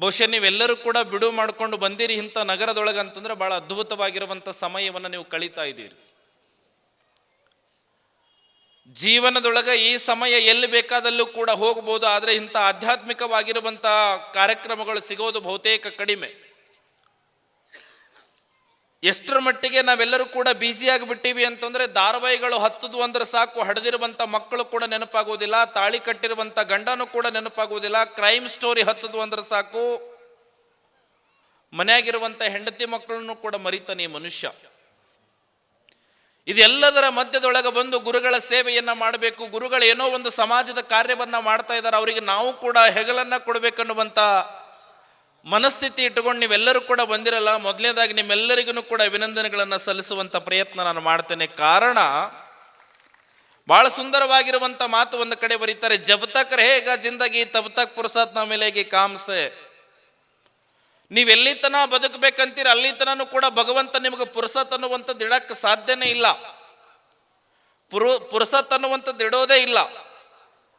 ಬಹುಶಃ ನೀವೆಲ್ಲರೂ ಕೂಡ ಬಿಡು ಮಾಡ್ಕೊಂಡು ಬಂದಿರಿ ಇಂಥ ನಗರದೊಳಗೆ ಅಂತಂದ್ರೆ ಬಹಳ ಅದ್ಭುತವಾಗಿರುವಂಥ ಸಮಯವನ್ನು ನೀವು ಕಳೀತಾ ಇದ್ದೀರಿ. ಜೀವನದೊಳಗೆ ಈ ಸಮಯ ಎಲ್ಲಿ ಬೇಕಾದಲ್ಲೂ ಕೂಡ ಹೋಗ್ಬೋದು, ಆದರೆ ಇಂಥ ಆಧ್ಯಾತ್ಮಿಕವಾಗಿರುವಂಥ ಕಾರ್ಯಕ್ರಮಗಳು ಸಿಗೋದು ಬಹುತೇಕ ಕಡಿಮೆ. ಎಷ್ಟರ ಮಟ್ಟಿಗೆ ನಾವೆಲ್ಲರೂ ಕೂಡ ಬ್ಯುಸಿ ಆಗಿಬಿಟ್ಟಿವಿ ಅಂತಂದ್ರೆ ಧಾರಾವಾಹಿಗಳು ಹತ್ತದು ಅಂದ್ರೆ ಸಾಕು ಹಡೆದಿರುವಂಥ ಮಕ್ಕಳು ಕೂಡ ನೆನಪಾಗುವುದಿಲ್ಲ ತಾಳಿ ಕಟ್ಟಿರುವಂಥ ಗಂಡನೂ ಕೂಡ ನೆನಪಾಗುವುದಿಲ್ಲ ಕ್ರೈಮ್ ಸ್ಟೋರಿ ಹತ್ತದು ಅಂದ್ರೆ ಸಾಕು. ಮನೆಯಾಗಿರುವಂಥ ಹೆಂಡತಿ ಮಕ್ಕಳನ್ನು ಕೂಡ ಮರಿತಾನೆ ಮನುಷ್ಯ. ಇದೆಲ್ಲದರ ಮಧ್ಯದೊಳಗೆ ಬಂದು ಗುರುಗಳ ಸೇವೆಯನ್ನು ಮಾಡಬೇಕು, ಗುರುಗಳು ಏನೋ ಒಂದು ಸಮಾಜದ ಕಾರ್ಯವನ್ನು ಮಾಡ್ತಾ ಇದ್ದಾರೆ, ಅವರಿಗೆ ನಾವು ಕೂಡ ಹೆಗಲನ್ನ ಕೊಡಬೇಕನ್ನುವಂಥ ಮನಸ್ಥಿತಿ ಇಟ್ಟುಕೊಂಡು ನೀವೆಲ್ಲರೂ ಕೂಡ ಬಂದಿರಲ್ಲ. ಮೊದಲನೇದಾಗಿ ನಿಮ್ಮೆಲ್ಲರಿಗೂ ಕೂಡ ಅಭಿನಂದನೆಗಳನ್ನು ಸಲ್ಲಿಸುವಂಥ ಪ್ರಯತ್ನ ನಾನು ಮಾಡ್ತೇನೆ. ಕಾರಣ ಭಾಳ ಸುಂದರವಾಗಿರುವಂಥ ಮಾತು ಒಂದು ಕಡೆ ಬರೀತಾರೆ, ಜಬ್ ತಕ್ ರೇಗ ಜಿಂದಗಿ, ತಬ್ ತಕ್ ಮೇಲೆಗೆ ಮಿಲೇಗಿ ಕಾಮ್ಸೆ. ನೀವೆಲ್ಲಿ ತನ ಬದುಕಬೇಕಂತೀರ ಅಲ್ಲಿ ತನೂ ಕೂಡ ಭಗವಂತ ನಿಮಗೆ ಪುರುಸತ್ ಅನ್ನುವಂಥದ್ದು ಇಡಕ್ಕೆ ಸಾಧ್ಯನೇ ಇಲ್ಲ. ಪುರು, ಪುರುಸತ್ ಅನ್ನುವಂಥದ್ದು ಇಡೋದೇ ಇಲ್ಲ.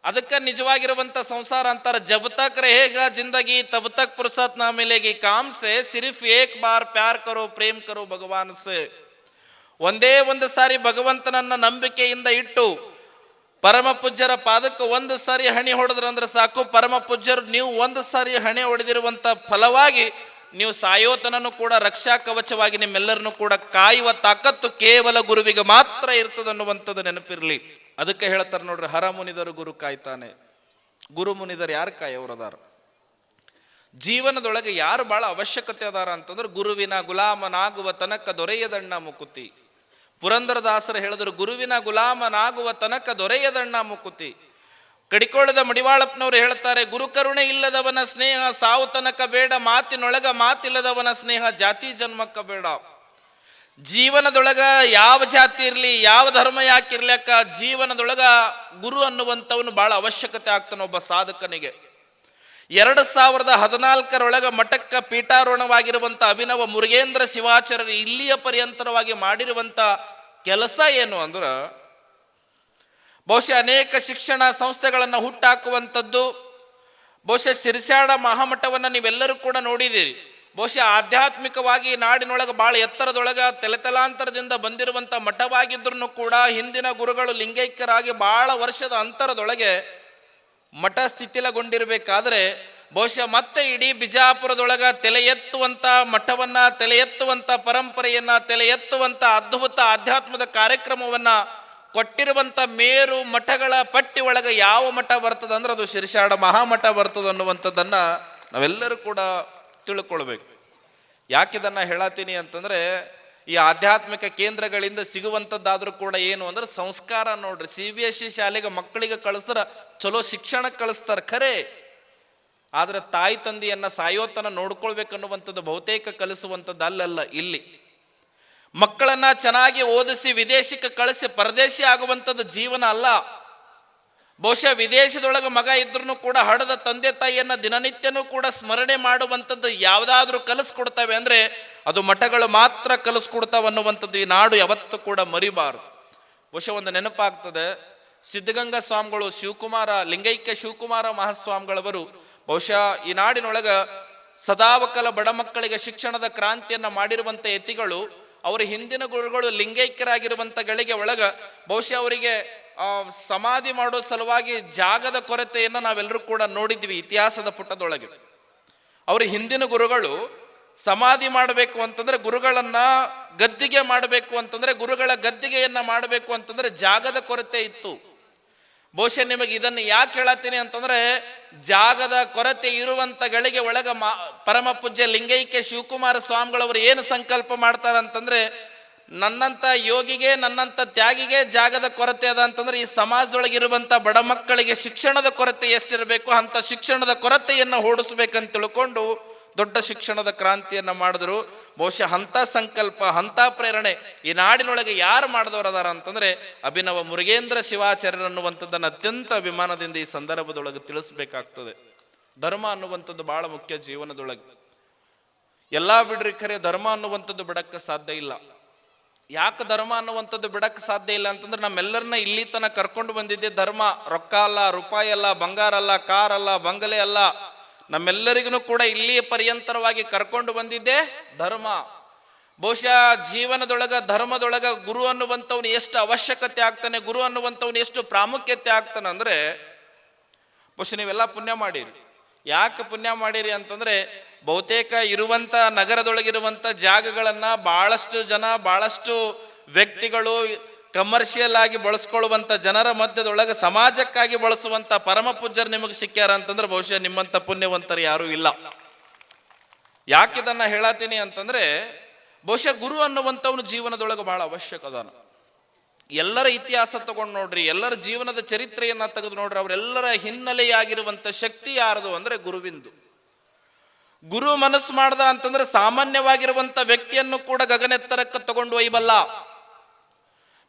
ಅದಕ್ಕೆ ನಿಜವಾಗಿರುವಂಥ ಸಂಸಾರ ಅಂತಾರೆ ಜಬ್ ತಕ್ ರೇಗ ಜಿಂದಗಿ ತಬ್ ತಕ್ ಪುರ್ಸತ್ ನಾ ಮಿಲೇಗಿ ಕಾಮ್ ಸೆ ಸಿರ್ಫ್ ಏಕ್ ಬಾರ್ ಪ್ಯಾರ್ ಕರೋ, ಪ್ರೇಮ್ ಕರೋ, ಭಗವಾನ್ ಸೆ. ಒಂದೇ ಒಂದು ಸಾರಿ ಭಗವಂತನನ್ನ ನಂಬಿಕೆಯಿಂದ ಇಟ್ಟು, ಪರಮ ಪೂಜ್ಯರ ಪಾದಕ್ಕೆ ಒಂದು ಸಾರಿ ಹಣಿ ಹೊಡೆದ್ರಂದ್ರೆ ಸಾಕು, ಪರಮ ಪೂಜ್ಯರು ನೀವು ಒಂದು ಸಾರಿ ಹಣೆ ಹೊಡೆದಿರುವಂತ ಫಲವಾಗಿ ನೀವು ಸಾಯೋತನನ್ನು ಕೂಡ, ರಕ್ಷಾ ಕವಚವಾಗಿ ನಿಮ್ಮೆಲ್ಲರನ್ನು ಕೂಡ ಕಾಯುವ ತಾಕತ್ತು ಕೇವಲ ಗುರುವಿಗೆ ಮಾತ್ರ ಇರ್ತದೆ ಅನ್ನುವಂಥದ್ದು ನೆನಪಿರ್ಲಿ. ಅದಕ್ಕೆ ಹೇಳ್ತಾರೆ ನೋಡ್ರಿ, ಹರ ಮುನಿದರು ಗುರು ಕಾಯ್ತಾನೆ. ಗುರು ಮುನಿದರು ಯಾರು ಕಾಯೋರದಾರ ಜೀವನದೊಳಗೆ ಯಾರು ಬಹಳ ಅವಶ್ಯಕತೆ ಅದಾರ ಅಂತಂದ್ರೆ ಗುರುವಿನ ಗುಲಾಮನಾಗುವ ತನಕ ದೊರೆಯದಣ್ಣ ಮುಕುತಿ. ಪುರಂದರದಾಸರು ಹೇಳಿದ್ರು, ಗುರುವಿನ ಗುಲಾಮನಾಗುವ ತನಕ ದೊರೆಯದಣ್ಣ ಮುಕುತಿ. ಕಡಿಕೋಳದ ಮಡಿವಾಳಪ್ಪನವರು ಹೇಳ್ತಾರೆ ಗುರುಕರುಣೆ ಇಲ್ಲದವನ ಸ್ನೇಹ ಸಾವು ತನಕ ಬೇಡ, ಮಾತಿನೊಳಗ ಮಾತಿಲ್ಲದವನ ಸ್ನೇಹ ಜಾತಿ ಜನ್ಮಕ್ಕ ಬೇಡ. ಜೀವನದೊಳಗ ಯಾವ ಜಾತಿ ಇರಲಿ, ಯಾವ ಧರ್ಮ ಯಾಕಿರ್ಲಕ್ಕ ಜೀವನದೊಳಗ ಗುರು ಅನ್ನುವಂಥವನು ಬಹಳ ಅವಶ್ಯಕತೆ ಆಗ್ತಾನೆ ಒಬ್ಬ ಸಾಧಕನಿಗೆ. ಎರಡು ಸಾವಿರದ ಹದಿನಾಲ್ಕರೊಳಗ ಮಠಕ್ಕ ಪೀಠಾರೋಹಣವಾಗಿರುವಂಥ ಅಭಿನವ ಮುರುಗೇಂದ್ರ ಶಿವಾಚಾರ್ಯರು ಇಲ್ಲಿಯ ಪರ್ಯಂತರವಾಗಿ ಮಾಡಿರುವಂಥ ಕೆಲಸ ಏನು ಅಂದ್ರೆ, ಬಹುಶಃ ಅನೇಕ ಶಿಕ್ಷಣ ಸಂಸ್ಥೆಗಳನ್ನು ಹುಟ್ಟಾಕುವಂಥದ್ದು, ಬಹುಶಃ ಸಿರಿಸ್ಯಾಡ ಮಹಾಮಠವನ್ನು ನೀವೆಲ್ಲರೂ ಕೂಡ ನೋಡಿದ್ದೀರಿ. ಬಹುಶಃ ಆಧ್ಯಾತ್ಮಿಕವಾಗಿ ನಾಡಿನೊಳಗೆ ಭಾಳ ಎತ್ತರದೊಳಗೆ, ತಲೆತಲಾಂತರದಿಂದ ಬಂದಿರುವಂಥ ಮಠವಾಗಿದ್ರೂ ಕೂಡ ಹಿಂದಿನ ಗುರುಗಳು ಲಿಂಗೈಕ್ಯರಾಗಿ ಬಹಳ ವರ್ಷದ ಅಂತರದೊಳಗೆ ಮಠ ಸ್ಥಿತಿಲಗೊಂಡಿರಬೇಕಾದ್ರೆ, ಬಹುಶಃ ಮತ್ತೆ ಇಡೀ ಬಿಜಾಪುರದೊಳಗೆ ತಲೆ ಎತ್ತುವಂಥ ಮಠವನ್ನು ತಲೆ ಎತ್ತುವಂಥ ಪರಂಪರೆಯನ್ನು ತಲೆ ಎತ್ತುವಂಥ ಅದ್ಭುತ ಆಧ್ಯಾತ್ಮದ ಕಾರ್ಯಕ್ರಮವನ್ನು ಕೊಟ್ಟಿರುವಂಥ ಮೇರು ಮಠಗಳ ಪಟ್ಟಿ ಒಳಗೆ ಯಾವ ಮಠ ಬರ್ತದೆ ಅಂದ್ರೆ ಅದು ಶಿರ್ಷಾಡ ಮಹಾಮಠ ಬರ್ತದೆ ಅನ್ನುವಂಥದ್ದನ್ನು ನಾವೆಲ್ಲರೂ ಕೂಡ ತಿಳ್ಕೊಳ್ಬೇಕು. ಯಾಕಿದನ್ನು ಹೇಳತ್ತೀನಿ ಅಂತಂದ್ರೆ, ಈ ಆಧ್ಯಾತ್ಮಿಕ ಕೇಂದ್ರಗಳಿಂದ ಸಿಗುವಂಥದ್ದಾದರೂ ಕೂಡ ಏನು ಅಂದ್ರೆ ಸಂಸ್ಕಾರ ನೋಡ್ರಿ. ಸಿ ಬಿ ಎಸ್ ಸಿ ಶಾಲೆಗೆ ಮಕ್ಕಳಿಗೆ ಕಳಿಸ್ತಾರ, ಚಲೋ ಶಿಕ್ಷಣ ಕಳಿಸ್ತಾರೆ, ಖರೆ. ಆದರೆ ತಾಯಿ ತಂದೆಯನ್ನು ಸಾಯೋತನ ನೋಡ್ಕೊಳ್ಬೇಕನ್ನುವಂಥದ್ದು ಬಹುತೇಕ ಕಲಿಸುವಂಥದ್ದು ಅಲ್ಲಲ್ಲ, ಇಲ್ಲಿ. ಮಕ್ಕಳನ್ನ ಚೆನ್ನಾಗಿ ಓದಿಸಿ ವಿದೇಶಕ್ಕೆ ಕಳಿಸಿ, ಪರದೇಶಿ ಆಗುವಂಥದ್ದು ಜೀವನ ಅಲ್ಲ. ಬಹುಶಃ ವಿದೇಶದೊಳಗೆ ಮಗ ಇದ್ರೂ ಕೂಡ ಹಡದ ತಂದೆ ತಾಯಿಯನ್ನು ದಿನನಿತ್ಯನೂ ಕೂಡ ಸ್ಮರಣೆ ಮಾಡುವಂಥದ್ದು ಯಾವುದಾದ್ರೂ ಕಲಿಸ್ಕೊಡ್ತವೆ ಅಂದರೆ ಅದು ಮಠಗಳು ಮಾತ್ರ ಕಲಿಸ್ಕೊಡ್ತಾವೆ ಅನ್ನುವಂಥದ್ದು ಈ ನಾಡು ಯಾವತ್ತೂ ಕೂಡ ಮರಿಬಾರದು. ಬಹುಶಃ ಒಂದು ನೆನಪಾಗ್ತದೆ, ಸಿದ್ಧಗಂಗಾ ಸ್ವಾಮಿಗಳು ಶಿವಕುಮಾರ, ಲಿಂಗೈಕ್ಯ ಶಿವಕುಮಾರ ಮಹಾಸ್ವಾಮಿಗಳವರು ಬಹುಶಃ ಈ ನಾಡಿನೊಳಗೆ ಸದಾವಕಲ ಬಡ ಮಕ್ಕಳಿಗೆ ಶಿಕ್ಷಣದ ಕ್ರಾಂತಿಯನ್ನು ಮಾಡಿರುವಂಥ ಯತಿಗಳು, ಅವರ ಹಿಂದಿನ ಗುರುಗಳು ಲಿಂಗೈಕ್ಯರಾಗಿರುವಂಥ ಗಳಿಗೆ ಒಳಗೆ ಬಹುಶಃ ಅವರಿಗೆ ಸಮಾಧಿ ಮಾಡೋ ಸಲುವಾಗಿ ಜಾಗದ ಕೊರತೆಯನ್ನು ನಾವೆಲ್ಲರೂ ಕೂಡ ನೋಡಿದ್ವಿ ಇತಿಹಾಸದ ಪುಟದೊಳಗೆ. ಅವರು ಹಿಂದಿನ ಗುರುಗಳು ಸಮಾಧಿ ಮಾಡಬೇಕು ಅಂತಂದ್ರೆ ಗುರುಗಳನ್ನ ಗದ್ದಿಗೆ ಮಾಡಬೇಕು ಅಂತಂದ್ರೆ ಗುರುಗಳ ಗದ್ದಿಗೆಯನ್ನ ಮಾಡಬೇಕು ಅಂತಂದ್ರೆ ಜಾಗದ ಕೊರತೆ ಇತ್ತು. ಬಹುಶಃ ನಿಮಗೆ ಇದನ್ನು ಯಾಕೆ ಹೇಳತ್ತೀನಿ ಅಂತಂದ್ರೆ ಜಾಗದ ಕೊರತೆ ಇರುವಂತ ಗಳಿಗೆ ಒಳಗ ಮಾ ಪರಮ ಪೂಜ್ಯ ಲಿಂಗೈಕ್ಯ ಶಿವಕುಮಾರ ಸ್ವಾಮಿಗಳವರು ಏನು ಸಂಕಲ್ಪ ಮಾಡ್ತಾರೆ ಅಂತಂದ್ರೆ ನನ್ನಂತ ಯೋಗಿಗೆ ನನ್ನಂಥ ತ್ಯಾಗಿಗೆ ಜಾಗದ ಕೊರತೆ ಅದ ಅಂತಂದ್ರೆ ಈ ಸಮಾಜದೊಳಗೆ ಇರುವಂತ ಬಡ ಮಕ್ಕಳಿಗೆ ಶಿಕ್ಷಣದ ಕೊರತೆ ಎಷ್ಟಿರಬೇಕು, ಅಂತ ಶಿಕ್ಷಣದ ಕೊರತೆಯನ್ನು ಓಡಿಸ್ಬೇಕಂತ ತಿಳ್ಕೊಂಡು ದೊಡ್ಡ ಶಿಕ್ಷಣದ ಕ್ರಾಂತಿಯನ್ನು ಮಾಡಿದ್ರು. ಬಹುಶಃ ಹಂತ ಸಂಕಲ್ಪ ಹಂತ ಪ್ರೇರಣೆ ಈ ನಾಡಿನೊಳಗೆ ಯಾರು ಮಾಡಿದವರು ಅದಾರ ಅಂತಂದ್ರೆ ಅಭಿನವ ಮುರುಗೇಂದ್ರ ಶಿವಾಚಾರ್ಯರು ಅನ್ನುವಂಥದ್ದನ್ನು ಅತ್ಯಂತ ಅಭಿಮಾನದಿಂದ ಈ ಸಂದರ್ಭದೊಳಗೆ ತಿಳಿಸ್ಬೇಕಾಗ್ತದೆ. ಧರ್ಮ ಅನ್ನುವಂಥದ್ದು ಬಹಳ ಮುಖ್ಯ ಜೀವನದೊಳಗೆ. ಎಲ್ಲ ಬಿಡ್ರಿ ಖರೆ, ಧರ್ಮ ಅನ್ನುವಂಥದ್ದು ಬಿಡಕ್ಕೆ ಸಾಧ್ಯ ಇಲ್ಲ. ಯಾಕೆ ಧರ್ಮ ಅನ್ನುವಂಥದ್ದು ಬಿಡಕ್ಕೆ ಸಾಧ್ಯ ಇಲ್ಲ ಅಂತಂದ್ರೆ ನಮ್ಮೆಲ್ಲರನ್ನ ಇಲ್ಲಿ ತನಕ ಕರ್ಕೊಂಡು ಬಂದಿದ್ದೆ ಧರ್ಮ. ರೊಕ್ಕ ಅಲ್ಲ, ರೂಪಾಯಿ ಅಲ್ಲ, ಬಂಗಾರ ಅಲ್ಲ, ಕಾರ್ ಅಲ್ಲ, ಬಂಗಲೆ ಅಲ್ಲ. ನಮ್ಮೆಲ್ಲರಿಗೂ ಕೂಡ ಇಲ್ಲಿಯ ಪರ್ಯಂತರವಾಗಿ ಕರ್ಕೊಂಡು ಬಂದಿದ್ದೆ ಧರ್ಮ. ಬಹುಶಃ ಜೀವನದೊಳಗ, ಧರ್ಮದೊಳಗ ಗುರು ಅನ್ನುವಂಥವ್ನು ಎಷ್ಟು ಅವಶ್ಯಕತೆ ಆಗ್ತಾನೆ, ಗುರು ಅನ್ನುವಂಥವ್ನು ಎಷ್ಟು ಪ್ರಾಮುಖ್ಯತೆ ಆಗ್ತಾನೆ ಅಂದ್ರೆ, ಬಹುಶಃ ನೀವೆಲ್ಲ ಪುಣ್ಯ ಮಾಡಿರಿ. ಯಾಕೆ ಪುಣ್ಯ ಮಾಡಿರಿ ಅಂತಂದ್ರೆ ಬಹುತೇಕ ಇರುವಂತ ನಗರದೊಳಗಿರುವಂಥ ಜಾಗಗಳನ್ನ ಬಹಳಷ್ಟು ಜನ, ಬಹಳಷ್ಟು ವ್ಯಕ್ತಿಗಳು ಕಮರ್ಷಿಯಲ್ ಆಗಿ ಬಳಸ್ಕೊಳ್ಳುವಂಥ ಜನರ ಮಧ್ಯದೊಳಗೆ ಸಮಾಜಕ್ಕಾಗಿ ಬಳಸುವಂತ ಪರಮ ಪೂಜ್ಯರು ನಿಮಗೆ ಸಿಕ್ಕ್ಯಾರ ಅಂತಂದ್ರೆ ಬಹುಶಃ ನಿಮ್ಮಂತ ಪುಣ್ಯವಂತರು ಯಾರೂ ಇಲ್ಲ. ಯಾಕಿದನ್ನ ಹೇಳತ್ತೀನಿ ಅಂತಂದ್ರೆ ಬಹುಶಃ ಗುರು ಅನ್ನುವಂಥವನು ಜೀವನದೊಳಗೆ ಬಹಳ ಅವಶ್ಯಕ ಅದಾನ. ಎಲ್ಲರ ಇತಿಹಾಸ ತಗೊಂಡು ನೋಡ್ರಿ, ಎಲ್ಲರ ಜೀವನದ ಚರಿತ್ರೆಯನ್ನು ತೆಗೆದು ನೋಡ್ರಿ, ಅವರೆಲ್ಲರ ಹಿನ್ನೆಲೆಯಾಗಿರುವಂಥ ಶಕ್ತಿ ಯಾರದು ಅಂದ್ರೆ ಗುರುವಿಂದು. ಗುರು ಮನಸ್ಸು ಮಾಡ್ದ ಅಂತಂದ್ರೆ ಸಾಮಾನ್ಯವಾಗಿರುವಂತ ವ್ಯಕ್ತಿಯನ್ನು ಕೂಡ ಗಗನೆತ್ತರಕ್ಕೆ ತಗೊಂಡು ಒಯ್ಯಬಲ್ಲ.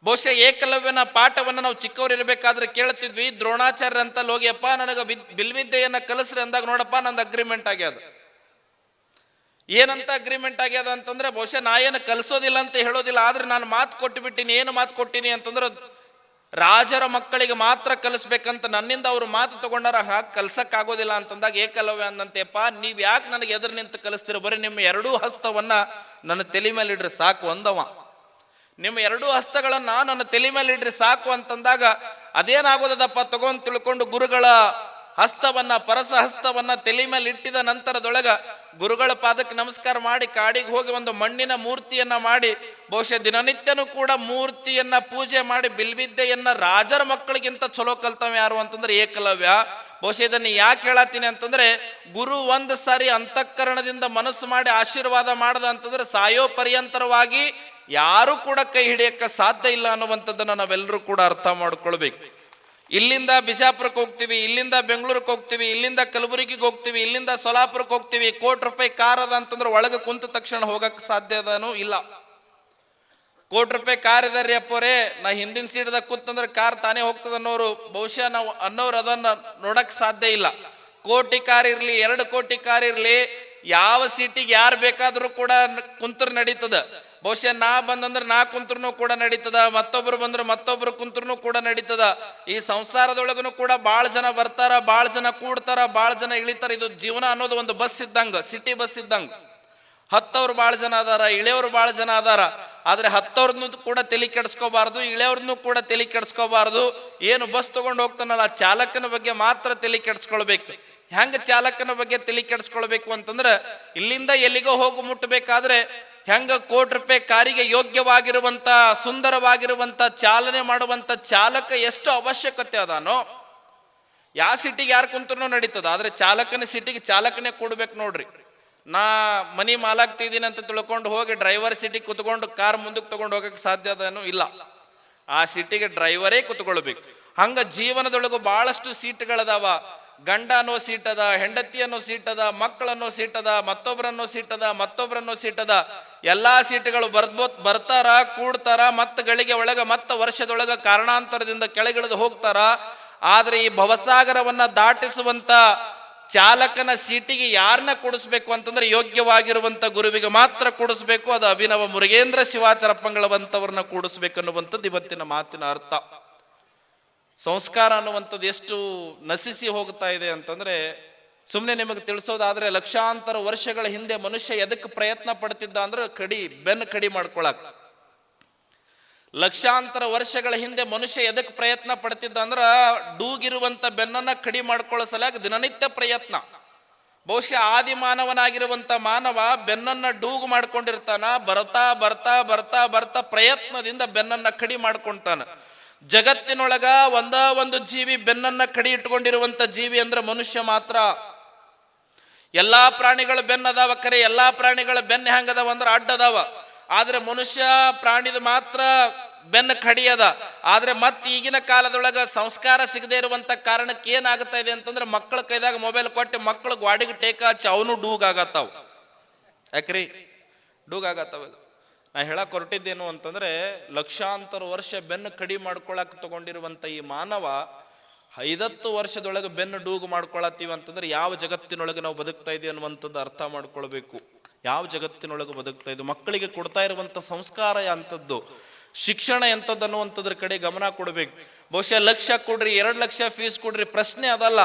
ಬಹುಶಃ ಏಕಲವ್ಯನ ಪಾಠವನ್ನು ನಾವು ಚಿಕ್ಕವರಿರ್ಬೇಕಾದ್ರೆ ಕೇಳ್ತಿದ್ವಿ, ದ್ರೋಣಾಚಾರ್ಯ ಅಂತ ಹೋಗಿಯಪ್ಪ ನನಗೆ ವಿದ್, ಬಿಲ್ವಿದ್ಯೆಯನ್ನ ಕಲಿಸ್ರಿ ಅಂದಾಗ ನೋಡಪ್ಪ, ನಂದು ಅಗ್ರಿಮೆಂಟ್ ಆಗ್ಯದ. ಏನಂತ ಅಗ್ರಿಮೆಂಟ್ ಆಗ್ಯದ ಅಂತಂದ್ರೆ, ಬಹುಶಃ ನಾ ಏನು ಕಲಿಸೋದಿಲ್ಲ ಅಂತ ಹೇಳೋದಿಲ್ಲ, ಆದ್ರೆ ನಾನು ಮಾತು ಕೊಟ್ಟು ಏನು ಮಾತು ಕೊಟ್ಟಿನಿ ಅಂತಂದ್ರೆ ರಾಜರ ಮಕ್ಕಳಿಗೆ ಮಾತ್ರ ಕಲಿಸ್ಬೇಕಂತ ನನ್ನಿಂದ ಅವರು ಮಾತು ತಗೊಂಡಾರ ಹಾಗೆ ಕಲ್ಸಕ್ಕಾಗೋದಿಲ್ಲ ಅಂತಂದಾಗ, ಏಕಲವ್ಯ ಅಂದಂತೆಪ್ಪ ನೀವು ಯಾಕೆ ನನಗೆ ಎದುರು ನಿಂತು ಕಲಿಸ್ತೀರ, ಬರೀ ನಿಮ್ಮ ಎರಡೂ ಹಸ್ತವನ್ನ ನನ್ನ ತಲೆ ಮೇಲೆ ಇಡ್ರಿ ಸಾಕು ಒಂದವ ನಿಮ್ಮ ಎರಡೂ ಹಸ್ತಗಳನ್ನು ನನ್ನ ತಲೆ ಮೇಲೆ ಇಡ್ರಿ ಸಾಕು ಅಂತಂದಾಗ ಅದೇನಾಗೋದಪ್ಪ ತಗೊಂಡು ತಿಳ್ಕೊಂಡು ಗುರುಗಳ ಹಸ್ತವನ್ನ ಪರಸ ಹಸ್ತವನ್ನ ತಲೆ ಮೇಲೆ ಇಟ್ಟಿದ ನಂತರದೊಳಗ ಗುರುಗಳ ಪಾದಕ್ಕೆ ನಮಸ್ಕಾರ ಮಾಡಿ ಕಾಡಿಗೆ ಹೋಗಿ ಒಂದು ಮಣ್ಣಿನ ಮೂರ್ತಿಯನ್ನ ಮಾಡಿ, ಬಹುಶಃ ದಿನನಿತ್ಯನೂ ಕೂಡ ಮೂರ್ತಿಯನ್ನ ಪೂಜೆ ಮಾಡಿ ಬಿಲ್ವಿದ್ಯೆಯನ್ನ ರಾಜರ ಮಕ್ಕಳಿಗಿಂತ ಚಲೋ ಕಲ್ತವ ಯಾರು ಅಂತಂದ್ರೆ ಏಕಲವ್ಯ. ಬಹುಶಃ ಇದನ್ನು ಯಾಕೆ ಹೇಳತ್ತೀನಿ ಅಂತಂದ್ರೆ, ಗುರು ಒಂದು ಸಾರಿ ಅಂತಃಕರಣದಿಂದ ಮನಸ್ಸು ಮಾಡಿ ಆಶೀರ್ವಾದ ಮಾಡದ ಅಂತಂದ್ರೆ ಸಾಯೋ ಪರ್ಯಂತರವಾಗಿ ಯಾರು ಕೂಡ ಕೈ ಹಿಡಿಯಕ್ಕೆ ಸಾಧ್ಯ ಇಲ್ಲ ಅನ್ನುವಂಥದ್ದನ್ನು ನಾವೆಲ್ಲರೂ ಕೂಡ ಅರ್ಥ ಮಾಡ್ಕೊಳ್ಬೇಕು. ಇಲ್ಲಿಂದ ಬಿಜಾಪುರಕ್ಕೆ ಹೋಗ್ತೀವಿ, ಇಲ್ಲಿಂದ ಬೆಂಗಳೂರಿಗೆ ಹೋಗ್ತೀವಿ, ಇಲ್ಲಿಂದ ಕಲಬುರಗಿಗೆ ಹೋಗ್ತೀವಿ, ಇಲ್ಲಿಂದ ಸೊಲಾಪುರಕ್ಕೆ ಹೋಗ್ತೀವಿ. ಕೋಟಿ ರೂಪಾಯಿ ಕಾರ್ ಅದ ಅಂತಂದ್ರೆ ಒಳಗೆ ಕುಂತ ತಕ್ಷಣ ಹೋಗಕ್ಕೆ ಸಾಧ್ಯ ಅದನೂ ಇಲ್ಲ. ಕೋಟಿ ರೂಪಾಯಿ ಕಾರ್ ಇದಾರೆ ಅಪ್ಪೋರೆ, ನಾ ಹಿಂದಿನ ಸೀಟ್ದಾಗ ಕೂತಂದ್ರೆ ಕಾರ್ ತಾನೇ ಹೋಗ್ತದ ಅನ್ನೋರು. ಬಹುಶಃ ನಾವು ಅನ್ನೋರು ಅದನ್ನ ನೋಡಕ್ಕೆ ಸಾಧ್ಯ ಇಲ್ಲ. ಕೋಟಿ ಕಾರ್ ಇರ್ಲಿ, ಎರಡು ಕೋಟಿ ಕಾರ್ ಇರ್ಲಿ, ಯಾವ ಸೀಟಿಗೆ ಯಾರು ಬೇಕಾದರೂ ಕೂಡ ಕುಂತರ್ ನಡೀತದ. ಬಹುಶಃ ನಾ ಬಂದಂದ್ರೆ ನಾ ಕುಂತ್ರು ಕೂಡ ನಡೀತದ, ಮತ್ತೊಬ್ರು ಬಂದ್ರೆ ಮತ್ತೊಬ್ರು ಕುಂತ್ರು ಕೂಡ ನಡೀತದ. ಈ ಸಂಸಾರದೊಳಗೂ ಕೂಡ ಭಾಳ ಜನ ಬರ್ತಾರ ಭಾಳ ಜನ ಕೂಡ್ತಾರ ಭಾಳ ಜನ ಇಳಿತಾರ. ಇದು ಜೀವನ ಅನ್ನೋದು ಒಂದು ಬಸ್ ಇದ್ದಂಗ, ಸಿಟಿ ಬಸ್ ಇದ್ದಂಗ. ಹತ್ತವ್ರು ಭಾಳ ಜನ ಅದಾರ, ಇಳೆಯವ್ರು ಭಾಳ ಜನ ಅದಾರ. ಆದ್ರೆ ಹತ್ತವ್ರನ್ನು ಕೂಡ ತಲೆ ಕೆಡಿಸ್ಕೋಬಾರ್ದು, ಇಳೆಯವ್ರನ್ನು ಕೂಡ ತಲೆ ಕೆಡಿಸ್ಕೋಬಾರ್ದು. ಏನು ಬಸ್ ತಗೊಂಡು ಹೋಗ್ತಾನಲ್ಲ, ಚಾಲಕನ ಬಗ್ಗೆ ಮಾತ್ರ ತಲೆ ಕೆಡಿಸ್ಕೊಳ್ಬೇಕು. ಹೆಂಗ ಚಾಲಕನ ಬಗ್ಗೆ ತಲೆ ಕೆಡಿಸ್ಕೊಳ್ಬೇಕು ಅಂತಂದ್ರೆ, ಇಲ್ಲಿಂದ ಎಲ್ಲಿಗೋ ಹೋಗಿ ಮುಟ್ಟಬೇಕಾದ್ರೆ ಹೆಂಗ ಕೋಟಿ ರೂಪಾಯಿ ಕಾರಿಗೆ ಯೋಗ್ಯವಾಗಿರುವಂತ, ಸುಂದರವಾಗಿರುವಂತ, ಚಾಲನೆ ಮಾಡುವಂತ ಚಾಲಕ ಎಷ್ಟು ಅವಶ್ಯಕತೆ ಅದಾನೋ ಯಾವ ಸಿಟಿಗೆ ಯಾರು ಕುಂತ್ರೂ ನಡೀತದ. ಆದ್ರೆ ಚಾಲಕನ ಸಿಟಿಗೆ ಚಾಲಕನೇ ಕೊಡ್ಬೇಕು ನೋಡ್ರಿ. ನಾ ಮನಿ ಮಾಲಾಗ್ತಿದ್ದೀನಿ ಅಂತ ತಿಳ್ಕೊಂಡು ಹೋಗಿ ಡ್ರೈವರ್ ಸಿಟಿಗೆ ಕುತ್ಕೊಂಡು ಕಾರ್ ಮುಂದಕ್ಕೆ ತಗೊಂಡು ಹೋಗಕ್ಕೆ ಸಾಧ್ಯ ಅದೇನು ಇಲ್ಲ. ಆ ಸಿಟಿಗೆ ಡ್ರೈವರೇ ಕುತ್ಕೊಳ್ಬೇಕು. ಹಂಗ ಜೀವನದೊಳಗು ಬಹಳಷ್ಟು ಸೀಟ್ಗಳದಾವ. ಗಂಡ ಅನ್ನೋ ಹೆಂಡತಿಯನ್ನು ಸೀಟದ, ಮಕ್ಕಳನ್ನು ಅನ್ನೋ ಮತ್ತೊಬ್ಬರನ್ನು ಸೀಟದ ಮತ್ತೊಬ್ಬರನ್ನು ಸೀಟದ, ಎಲ್ಲಾ ಸೀಟುಗಳು ಬರ್ಬೋ ಬರ್ತಾರ, ಕೂಡ್ತಾರ, ಮತ್ತ ಗಳಿಗೆ ಒಳಗ ಮತ್ತ ವರ್ಷದೊಳಗ ಕಾರಣಾಂತರದಿಂದ ಕೆಳಗಿಳಿದು ಹೋಗ್ತಾರ. ಆದ್ರೆ ಈ ಭವಸಾಗರವನ್ನ ದಾಟಿಸುವಂತ ಚಾಲಕನ ಸೀಟಿಗೆ ಯಾರನ್ನ ಕೊಡಿಸ್ಬೇಕು ಅಂತಂದ್ರೆ ಯೋಗ್ಯವಾಗಿರುವಂತ ಗುರುವಿಗೆ ಮಾತ್ರ ಕೊಡಿಸ್ಬೇಕು. ಅದು ಅಭಿನವ ಮುರುಗೇಂದ್ರ ಶಿವಾಚಾರಪ್ಪಂಗಳವಂತವ್ರನ್ನ ಕೂಡಿಸ್ಬೇಕು ಕೂಡಿಸ್ಬೇಕನ್ನುವಂಥದ್ದು ಇವತ್ತಿನ ಮಾತಿನ ಅರ್ಥ. ಸಂಸ್ಕಾರ ಅನ್ನುವಂಥದ್ದು ಎಷ್ಟು ನಶಿಸಿ ಹೋಗ್ತಾ ಇದೆ ಅಂತಂದರೆ ಸುಮ್ಮನೆ ನಿಮಗೆ ತಿಳಿಸೋದಾದರೆ ಲಕ್ಷಾಂತರ ವರ್ಷಗಳ ಹಿಂದೆ ಮನುಷ್ಯ ಎದಕ್ಕೆ ಪ್ರಯತ್ನ ಪಡ್ತಿದ್ದ ಅಂದ್ರೆ ಕಡಿ, ಬೆನ್ನು ಕಡಿ ಮಾಡ್ಕೊಳಕ್. ಲಕ್ಷಾಂತರ ವರ್ಷಗಳ ಹಿಂದೆ ಮನುಷ್ಯ ಎದಕ್ಕೆ ಪ್ರಯತ್ನ ಪಡ್ತಿದ್ದ ಅಂದ್ರೆ ಡೂಗಿರುವಂಥ ಬೆನ್ನನ್ನು ಕಡಿ ಮಾಡ್ಕೊಳ್ಳೋ ಸಲುವಾಗಿ ದಿನನಿತ್ಯ ಪ್ರಯತ್ನ. ಬಹುಶಃ ಆದಿ ಮಾನವನಾಗಿರುವಂಥ ಮಾನವ ಬೆನ್ನನ್ನು ಡೂಗು ಮಾಡ್ಕೊಂಡಿರ್ತಾನ, ಬರ್ತಾ ಬರ್ತಾ ಬರ್ತಾ ಬರ್ತಾ ಪ್ರಯತ್ನದಿಂದ ಬೆನ್ನನ್ನು ಕಡಿ ಮಾಡ್ಕೊಂತಾನ. ಜಗತ್ತಿನೊಳಗ ಒಂದ ಒಂದು ಜೀವಿ ಬೆನ್ನನ್ನ ಕಡಿ ಇಟ್ಕೊಂಡಿರುವಂತ ಜೀವಿ ಅಂದ್ರೆ ಮನುಷ್ಯ ಮಾತ್ರ. ಎಲ್ಲಾ ಪ್ರಾಣಿಗಳ ಬೆನ್ನದಾವ ಕರೆ, ಎಲ್ಲಾ ಪ್ರಾಣಿಗಳ ಬೆನ್ನ ಹೆಂಗದಾವ ಅಂದ್ರೆ ಅಡ್ಡ ಅದಾವ. ಆದ್ರೆ ಮನುಷ್ಯ ಪ್ರಾಣಿದ ಮಾತ್ರ ಬೆನ್ನ ಕಡಿಯದ ಆದ್ರೆ ಮತ್ತೆ ಈಗಿನ ಕಾಲದೊಳಗ ಸಂಸ್ಕಾರ ಸಿಗದೆ ಇರುವಂತ ಕಾರಣಕ್ಕೆ ಏನಾಗ್ತಾ ಇದೆ ಅಂತಂದ್ರೆ ಮಕ್ಕಳ ಕೈದಾಗ ಮೊಬೈಲ್ ಕೊಟ್ಟು ಮಕ್ಕಳು ಗಾಡಿಗೆ ಟೇಕ ಹಚ್ಚಿ ಅವನು ಡೂಗ್ ಆಗತ್ತಾವ. ಯಾಕ್ರಿ? ಡೂಗ್ ಆಗತ್ತಾವ ನಾ ಹೇಳಕ್ಕೆ ಹೊರಟಿದ್ದೇನು ಅಂತಂದರೆ ಲಕ್ಷಾಂತರ ವರ್ಷ ಬೆನ್ನು ಕಡಿ ಮಾಡ್ಕೊಳಕ್ಕೆ ತಗೊಂಡಿರುವಂಥ ಈ ಮಾನವ ಐದತ್ತು ವರ್ಷದೊಳಗೆ ಬೆನ್ನು ಡೂಗು ಮಾಡ್ಕೊಳತ್ತೀವಿ ಅಂತಂದ್ರೆ ಯಾವ ಜಗತ್ತಿನೊಳಗೆ ನಾವು ಬದುಕ್ತಾ ಇದ್ದೀವಿ ಅನ್ನುವಂಥದ್ದು ಅರ್ಥ ಮಾಡ್ಕೊಳ್ಬೇಕು. ಯಾವ ಜಗತ್ತಿನೊಳಗೆ ಬದುಕ್ತಾ ಇದ್ದು ಮಕ್ಕಳಿಗೆ ಕೊಡ್ತಾ ಇರುವಂಥ ಸಂಸ್ಕಾರ ಅಂಥದ್ದು, ಶಿಕ್ಷಣ ಎಂಥದ್ದು ಅನ್ನುವಂಥದ್ರ ಕಡೆ ಗಮನ ಕೊಡಬೇಕು. ಬಹುಶಃ ಲಕ್ಷ ಕೊಡ್ರಿ, ಎರಡು ಲಕ್ಷ ಫೀಸ್ ಕೊಡ್ರಿ, ಪ್ರಶ್ನೆ ಅದಲ್ಲ.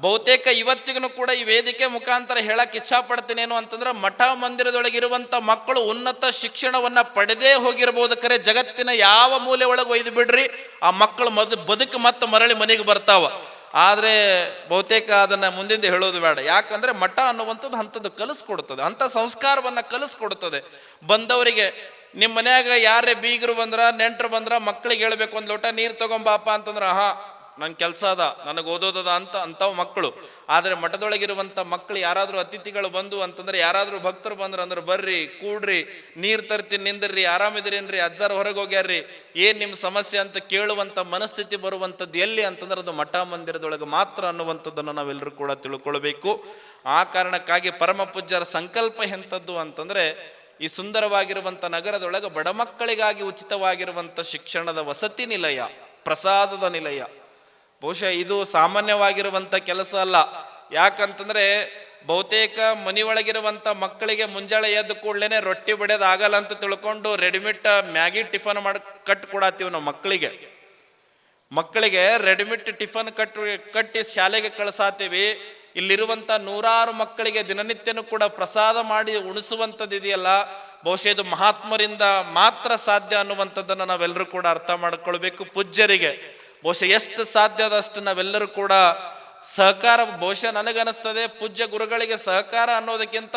ಬಹುತೇಕ ಇವತ್ತಿಗೂ ಕೂಡ ಈ ವೇದಿಕೆ ಮುಖಾಂತರ ಹೇಳಕ್ ಇಚ್ಛಾಪಡ್ತೀನಿ ಏನು ಅಂತಂದ್ರೆ ಮಠ ಮಂದಿರದೊಳಗಿರುವಂತ ಮಕ್ಕಳು ಉನ್ನತ ಶಿಕ್ಷಣವನ್ನ ಪಡೆದೇ ಹೋಗಿರಬಹುದು ಕರೆ. ಜಗತ್ತಿನ ಯಾವ ಮೂಲೆ ಒಳಗೆ ಒಯ್ದು ಬಿಡ್ರಿ, ಆ ಮಕ್ಕಳು ಮದ್ ಬದುಕು ಮತ್ತು ಮರಳಿ ಮನೆಗೆ ಬರ್ತಾವ. ಆದ್ರೆ ಬಹುತೇಕ ಅದನ್ನ ಮುಂದಿಂದ ಹೇಳೋದು ಬೇಡ. ಯಾಕಂದ್ರೆ ಮಠ ಅನ್ನುವಂಥದ್ದು ಅಂಥದ್ದು ಕಲಿಸ್ಕೊಡ್ತದೆ. ಅಂಥ ಸಂಸ್ಕಾರವನ್ನ ಕಲಿಸ್ಕೊಡ್ತದೆ. ಬಂದವರಿಗೆ ನಿಮ್ಮ ಮನ್ಯಾಗ ಯಾರೇ ಬೀಗರು ಬಂದ್ರ, ನೆಂಟರು ಬಂದ್ರ ಮಕ್ಕಳಿಗೆ ಹೇಳ್ಬೇಕು ಒಂದು ಲೋಟ ನೀರು ತಗೊಂಬಾಪ ಅಂತಂದ್ರ ಹಾ ನನ್ನ ಕೆಲಸ ಅದ, ನನಗೆ ಓದೋದದ ಅಂತ ಅಂಥವು ಮಕ್ಕಳು ಆದರೆ ಮಠದೊಳಗಿರುವಂಥ ಮಕ್ಕಳು ಯಾರಾದರೂ ಅತಿಥಿಗಳು ಬಂದು ಅಂತಂದ್ರೆ ಯಾರಾದರೂ ಭಕ್ತರು ಬಂದ್ರೆ ಅಂದ್ರೆ ಬರ್ರಿ, ಕೂಡ್ರಿ, ನೀರು ತರ್ತೀನಿ, ನಿಂದ್ರಿ ಆರಾಮಿದ್ರೇನ್ರಿ ಅಜ್ಜಾರು ಹೊರಗೆ ಹೋಗ್ಯಾರ್ರಿ. ಏನು ನಿಮ್ಮ ಸಮಸ್ಯೆ ಅಂತ ಕೇಳುವಂಥ ಮನಸ್ಥಿತಿ ಬರುವಂಥದ್ದು ಎಲ್ಲಿ ಅಂತಂದ್ರೆ ಅದು ಮಠ ಮಂದಿರದೊಳಗೆ ಮಾತ್ರ ಅನ್ನುವಂಥದ್ದನ್ನು ನಾವೆಲ್ಲರೂ ಕೂಡ ತಿಳ್ಕೊಳ್ಬೇಕು. ಆ ಕಾರಣಕ್ಕಾಗಿ ಪರಮ ಪೂಜ್ಯರ ಸಂಕಲ್ಪ ಎಂಥದ್ದು ಅಂತಂದ್ರೆ ಈ ಸುಂದರವಾಗಿರುವಂಥ ನಗರದೊಳಗೆ ಬಡ ಮಕ್ಕಳಿಗಾಗಿ ಉಚಿತವಾಗಿರುವಂಥ ಶಿಕ್ಷಣದ ವಸತಿ ನಿಲಯ, ಪ್ರಸಾದದ ನಿಲಯ. ಬಹುಶಃ ಇದು ಸಾಮಾನ್ಯವಾಗಿರುವಂಥ ಕೆಲಸ ಅಲ್ಲ. ಯಾಕಂತಂದ್ರೆ ಬಹುತೇಕ ಮನೆಯೊಳಗಿರುವಂಥ ಮಕ್ಕಳಿಗೆ ಮುಂಜಾಳೆ ಎದ್ದು ಕೂಡಲೇ ರೊಟ್ಟಿ ಬಡಿಯೋದು ಆಗಲ್ಲ ಅಂತ ತಿಳ್ಕೊಂಡು ರೆಡಿಮೇಡ್ ಮ್ಯಾಗಿ ಟಿಫನ್ ಮಾಡಿ ಕಟ್ ಕೊಡತ್ತೀವಿ ನಾವು ಮಕ್ಕಳಿಗೆ. ಮಕ್ಕಳಿಗೆ ರೆಡಿಮೇಡ್ ಟಿಫನ್ ಕಟ್, ಕಟ್ಟಿ ಶಾಲೆಗೆ ಕಳಿಸಾತೀವಿ. ಇಲ್ಲಿರುವಂಥ ನೂರಾರು ಮಕ್ಕಳಿಗೆ ದಿನನಿತ್ಯನೂ ಕೂಡ ಪ್ರಸಾದ ಮಾಡಿ ಉಣಿಸುವಂಥದ್ದು ಇದೆಯಲ್ಲ, ಬಹುಶಃ ಇದು ಮಹಾತ್ಮರಿಂದ ಮಾತ್ರ ಸಾಧ್ಯ ಅನ್ನುವಂಥದ್ದನ್ನು ನಾವೆಲ್ಲರೂ ಕೂಡ ಅರ್ಥ ಮಾಡ್ಕೊಳ್ಬೇಕು ಪೂಜ್ಯರಿಗೆ. ಬಹುಶಃ ಎಷ್ಟು ಸಾಧ್ಯ ಆದಷ್ಟು ನಾವೆಲ್ಲರೂ ಕೂಡ ಸಹಕಾರ, ಬಹುಶಃ ನನಗನ್ನಿಸ್ತದೆ ಪೂಜ್ಯ ಗುರುಗಳಿಗೆ ಸಹಕಾರ ಅನ್ನೋದಕ್ಕಿಂತ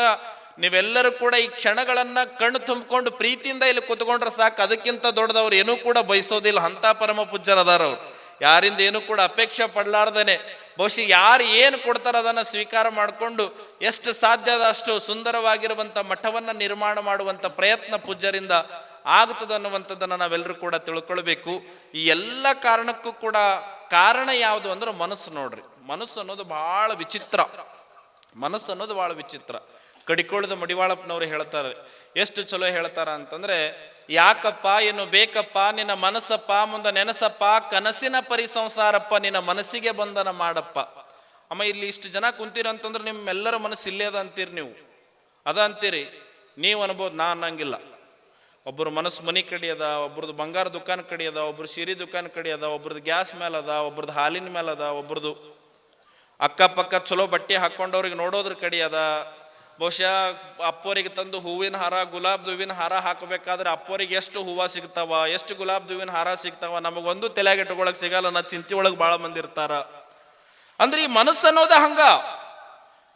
ನೀವೆಲ್ಲರೂ ಕೂಡ ಈ ಕ್ಷಣಗಳನ್ನು ಕಣ್ಣು ತುಂಬಿಕೊಂಡು ಪ್ರೀತಿಯಿಂದ ಇಲ್ಲಿ ಕುತ್ಕೊಂಡ್ರೆ ಸಾಕು. ಅದಕ್ಕಿಂತ ದೊಡ್ಡದವ್ರು ಏನೂ ಕೂಡ ಬಯಸೋದಿಲ್ಲ. ಅಂತ ಪರಮ ಪೂಜ್ಯರದಾರ ಅವರು. ಯಾರಿಂದ ಏನೂ ಕೂಡ ಅಪೇಕ್ಷೆ ಪಡ್ಲಾರ್ದೇನೆ. ಬಹುಶಃ ಯಾರು ಏನು ಕೊಡ್ತಾರ ಅದನ್ನ ಸ್ವೀಕಾರ ಮಾಡಿಕೊಂಡು ಎಷ್ಟು ಸಾಧ್ಯದ ಅಷ್ಟು ಸುಂದರವಾಗಿರುವಂಥ ಮಠವನ್ನ ನಿರ್ಮಾಣ ಮಾಡುವಂಥ ಪ್ರಯತ್ನ ಪೂಜ್ಯರಿಂದ ಆಗುತ್ತದೆ ಅನ್ನುವಂಥದ್ದನ್ನು ನಾವೆಲ್ಲರೂ ಕೂಡ ತಿಳ್ಕೊಳ್ಬೇಕು. ಈ ಎಲ್ಲ ಕಾರಣಕ್ಕೂ ಕೂಡ ಕಾರಣ ಯಾವುದು ಅಂದ್ರೆ ಮನಸ್ಸು ನೋಡ್ರಿ. ಮನಸ್ಸು ಅನ್ನೋದು ಬಹಳ ವಿಚಿತ್ರ. ಮನಸ್ಸು ಅನ್ನೋದು ಬಹಳ ವಿಚಿತ್ರ. ಕಡಿಕೊಳ್ಳದ ಮಡಿವಾಳಪ್ಪನವ್ರು ಹೇಳ್ತಾರೆ, ಎಷ್ಟು ಚಲೋ ಹೇಳ್ತಾರ ಅಂತಂದ್ರೆ, ಯಾಕಪ್ಪ, ಏನು ಬೇಕಪ್ಪ, ನಿನ್ನ ಮನಸ್ಸಪ್ಪ, ಮುಂದೆ ನೆನಸಪ್ಪ, ಕನಸಿನ ಪರಿಸಂಸಾರಪ್ಪ, ನಿನ್ನ ಮನಸ್ಸಿಗೆ ಬಂಧನ ಮಾಡಪ್ಪ. ಅಮ್ಮ, ಇಲ್ಲಿ ಇಷ್ಟು ಜನ ಕುಂತೀರಂತಂದ್ರೆ ನಿಮ್ಮೆಲ್ಲರ ಮನಸ್ಸು ಇಲ್ಲೇ ಅದ ಅಂತೀರಿ ನೀವು. ಅದ ಅಂತೀರಿ. ನೀವು ಅನ್ಬೋದು ನಾ ಅನ್ನಂಗಿಲ್ಲ. ಒಬ್ಬರು ಮನಸ್ಸು ಮನಿ ಕಡೆ ಅದ ಒಬ್ರದ್ದು ಬಂಗಾರ ದುಕಾನ್ ಕಡಿ ಅದ, ಒಬ್ರು ಸೀರೆ ದುಕಾನ್ ಕಡಿ ಅದ ಒಬ್ರದ್ದು ಗ್ಯಾಸ್ ಮೇಲೆ ಅದ ಒಬ್ರದ್ದು ಹಾಲಿನ ಮೇಲೆ ಅದ ಒಬ್ರದ್ದು ಅಕ್ಕಪಕ್ಕ ಚಲೋ ಬಟ್ಟೆ ಹಾಕೊಂಡವ್ರಿಗೆ ನೋಡೋದ್ರ ಕಡಿ ಅದ. ಬಹುಶಃ ಅಪ್ಪೋರಿಗೆ ತಂದು ಹೂವಿನ ಹಾರ, ಗುಲಾಬ್ ಹೂವಿನ ಹಾರ ಹಾಕಬೇಕಾದ್ರೆ ಅಪ್ಪೋರಿಗೆ ಎಷ್ಟು ಹೂವು ಸಿಗ್ತಾವ, ಎಷ್ಟು ಗುಲಾಬ್ ಹೂವಿನ ಹಾರ ಸಿಗ್ತಾವ, ನಮಗೊಂದು ತಲೆಯಾಗ ಇಟ್ಕೊಳಕ್ ಸಿಗಲ್ಲ ನಾ ಚಿಂತೆ ಒಳಗೆ ಭಾಳ ಮಂದಿ ಇರ್ತಾರ. ಅಂದ್ರೆ ಈ ಮನಸ್ಸು ಅನ್ನೋದ ಹಂಗ.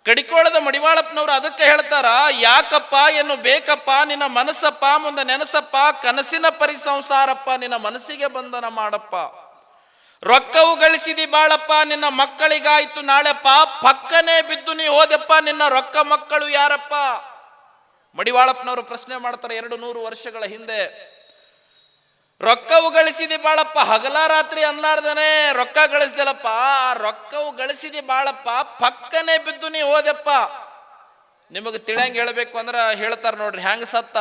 ಕಡಿಕೋಳದ ಮಡಿವಾಳಪ್ಪನವರು ಅದಕ್ಕೆ ಹೇಳ್ತಾರ, ಯಾಕಪ್ಪ, ಏನು ಬೇಕಪ್ಪ, ನಿನ್ನ ಮನಸ್ಸಪ್ಪ, ಮುಂದೆ ನೆನಸಪ್ಪ, ಕನಸಿನ ಪರಿಸಂಸಾರಪ್ಪ, ನಿನ್ನ ಮನಸ್ಸಿಗೆ ಬಂಧನ ಮಾಡಪ್ಪ. ರೊಕ್ಕವು ಗಳಿಸಿದಿ ಬಾಳಪ್ಪ, ನಿನ್ನ ಮಕ್ಕಳಿಗಾಯ್ತು ನಾಳೆಪ್ಪ, ಪಕ್ಕನೆ ಬಿದ್ದು ನೀ ಹೋದೆಪ್ಪ, ನಿನ್ನ ರೊಕ್ಕ ಮಕ್ಕಳು ಯಾರಪ್ಪ? ಮಡಿವಾಳಪ್ಪನವರು ಪ್ರಶ್ನೆ ಮಾಡ್ತಾರೆ ಎರಡು ನೂರು ವರ್ಷಗಳ ಹಿಂದೆ. ರೊಕ್ಕವು ಗಳಿಸಿದಿ ಬಾಳಪ್ಪ ಹಗಲ ರಾತ್ರಿ ಅನ್ಲಾರ್ದನೆ ರೊಕ್ಕ ಗಳಿಸ್ದಲಪ್ಪ, ಆ ರೊಕ್ಕವು ಗಳಿಸಿದಿ ಬಾಳಪ್ಪ, ಪಕ್ಕನೆ ಬಿದ್ದು ನೀ ಹೋದೆಪ್ಪ. ನಿಮಗೆ ತಿಳಿಯಂಗೆ ಹೇಳ್ಬೇಕು ಅಂದ್ರೆ ಹೇಳ್ತಾರ ನೋಡ್ರಿ ಹೆಂಗ್ ಸತ್ತ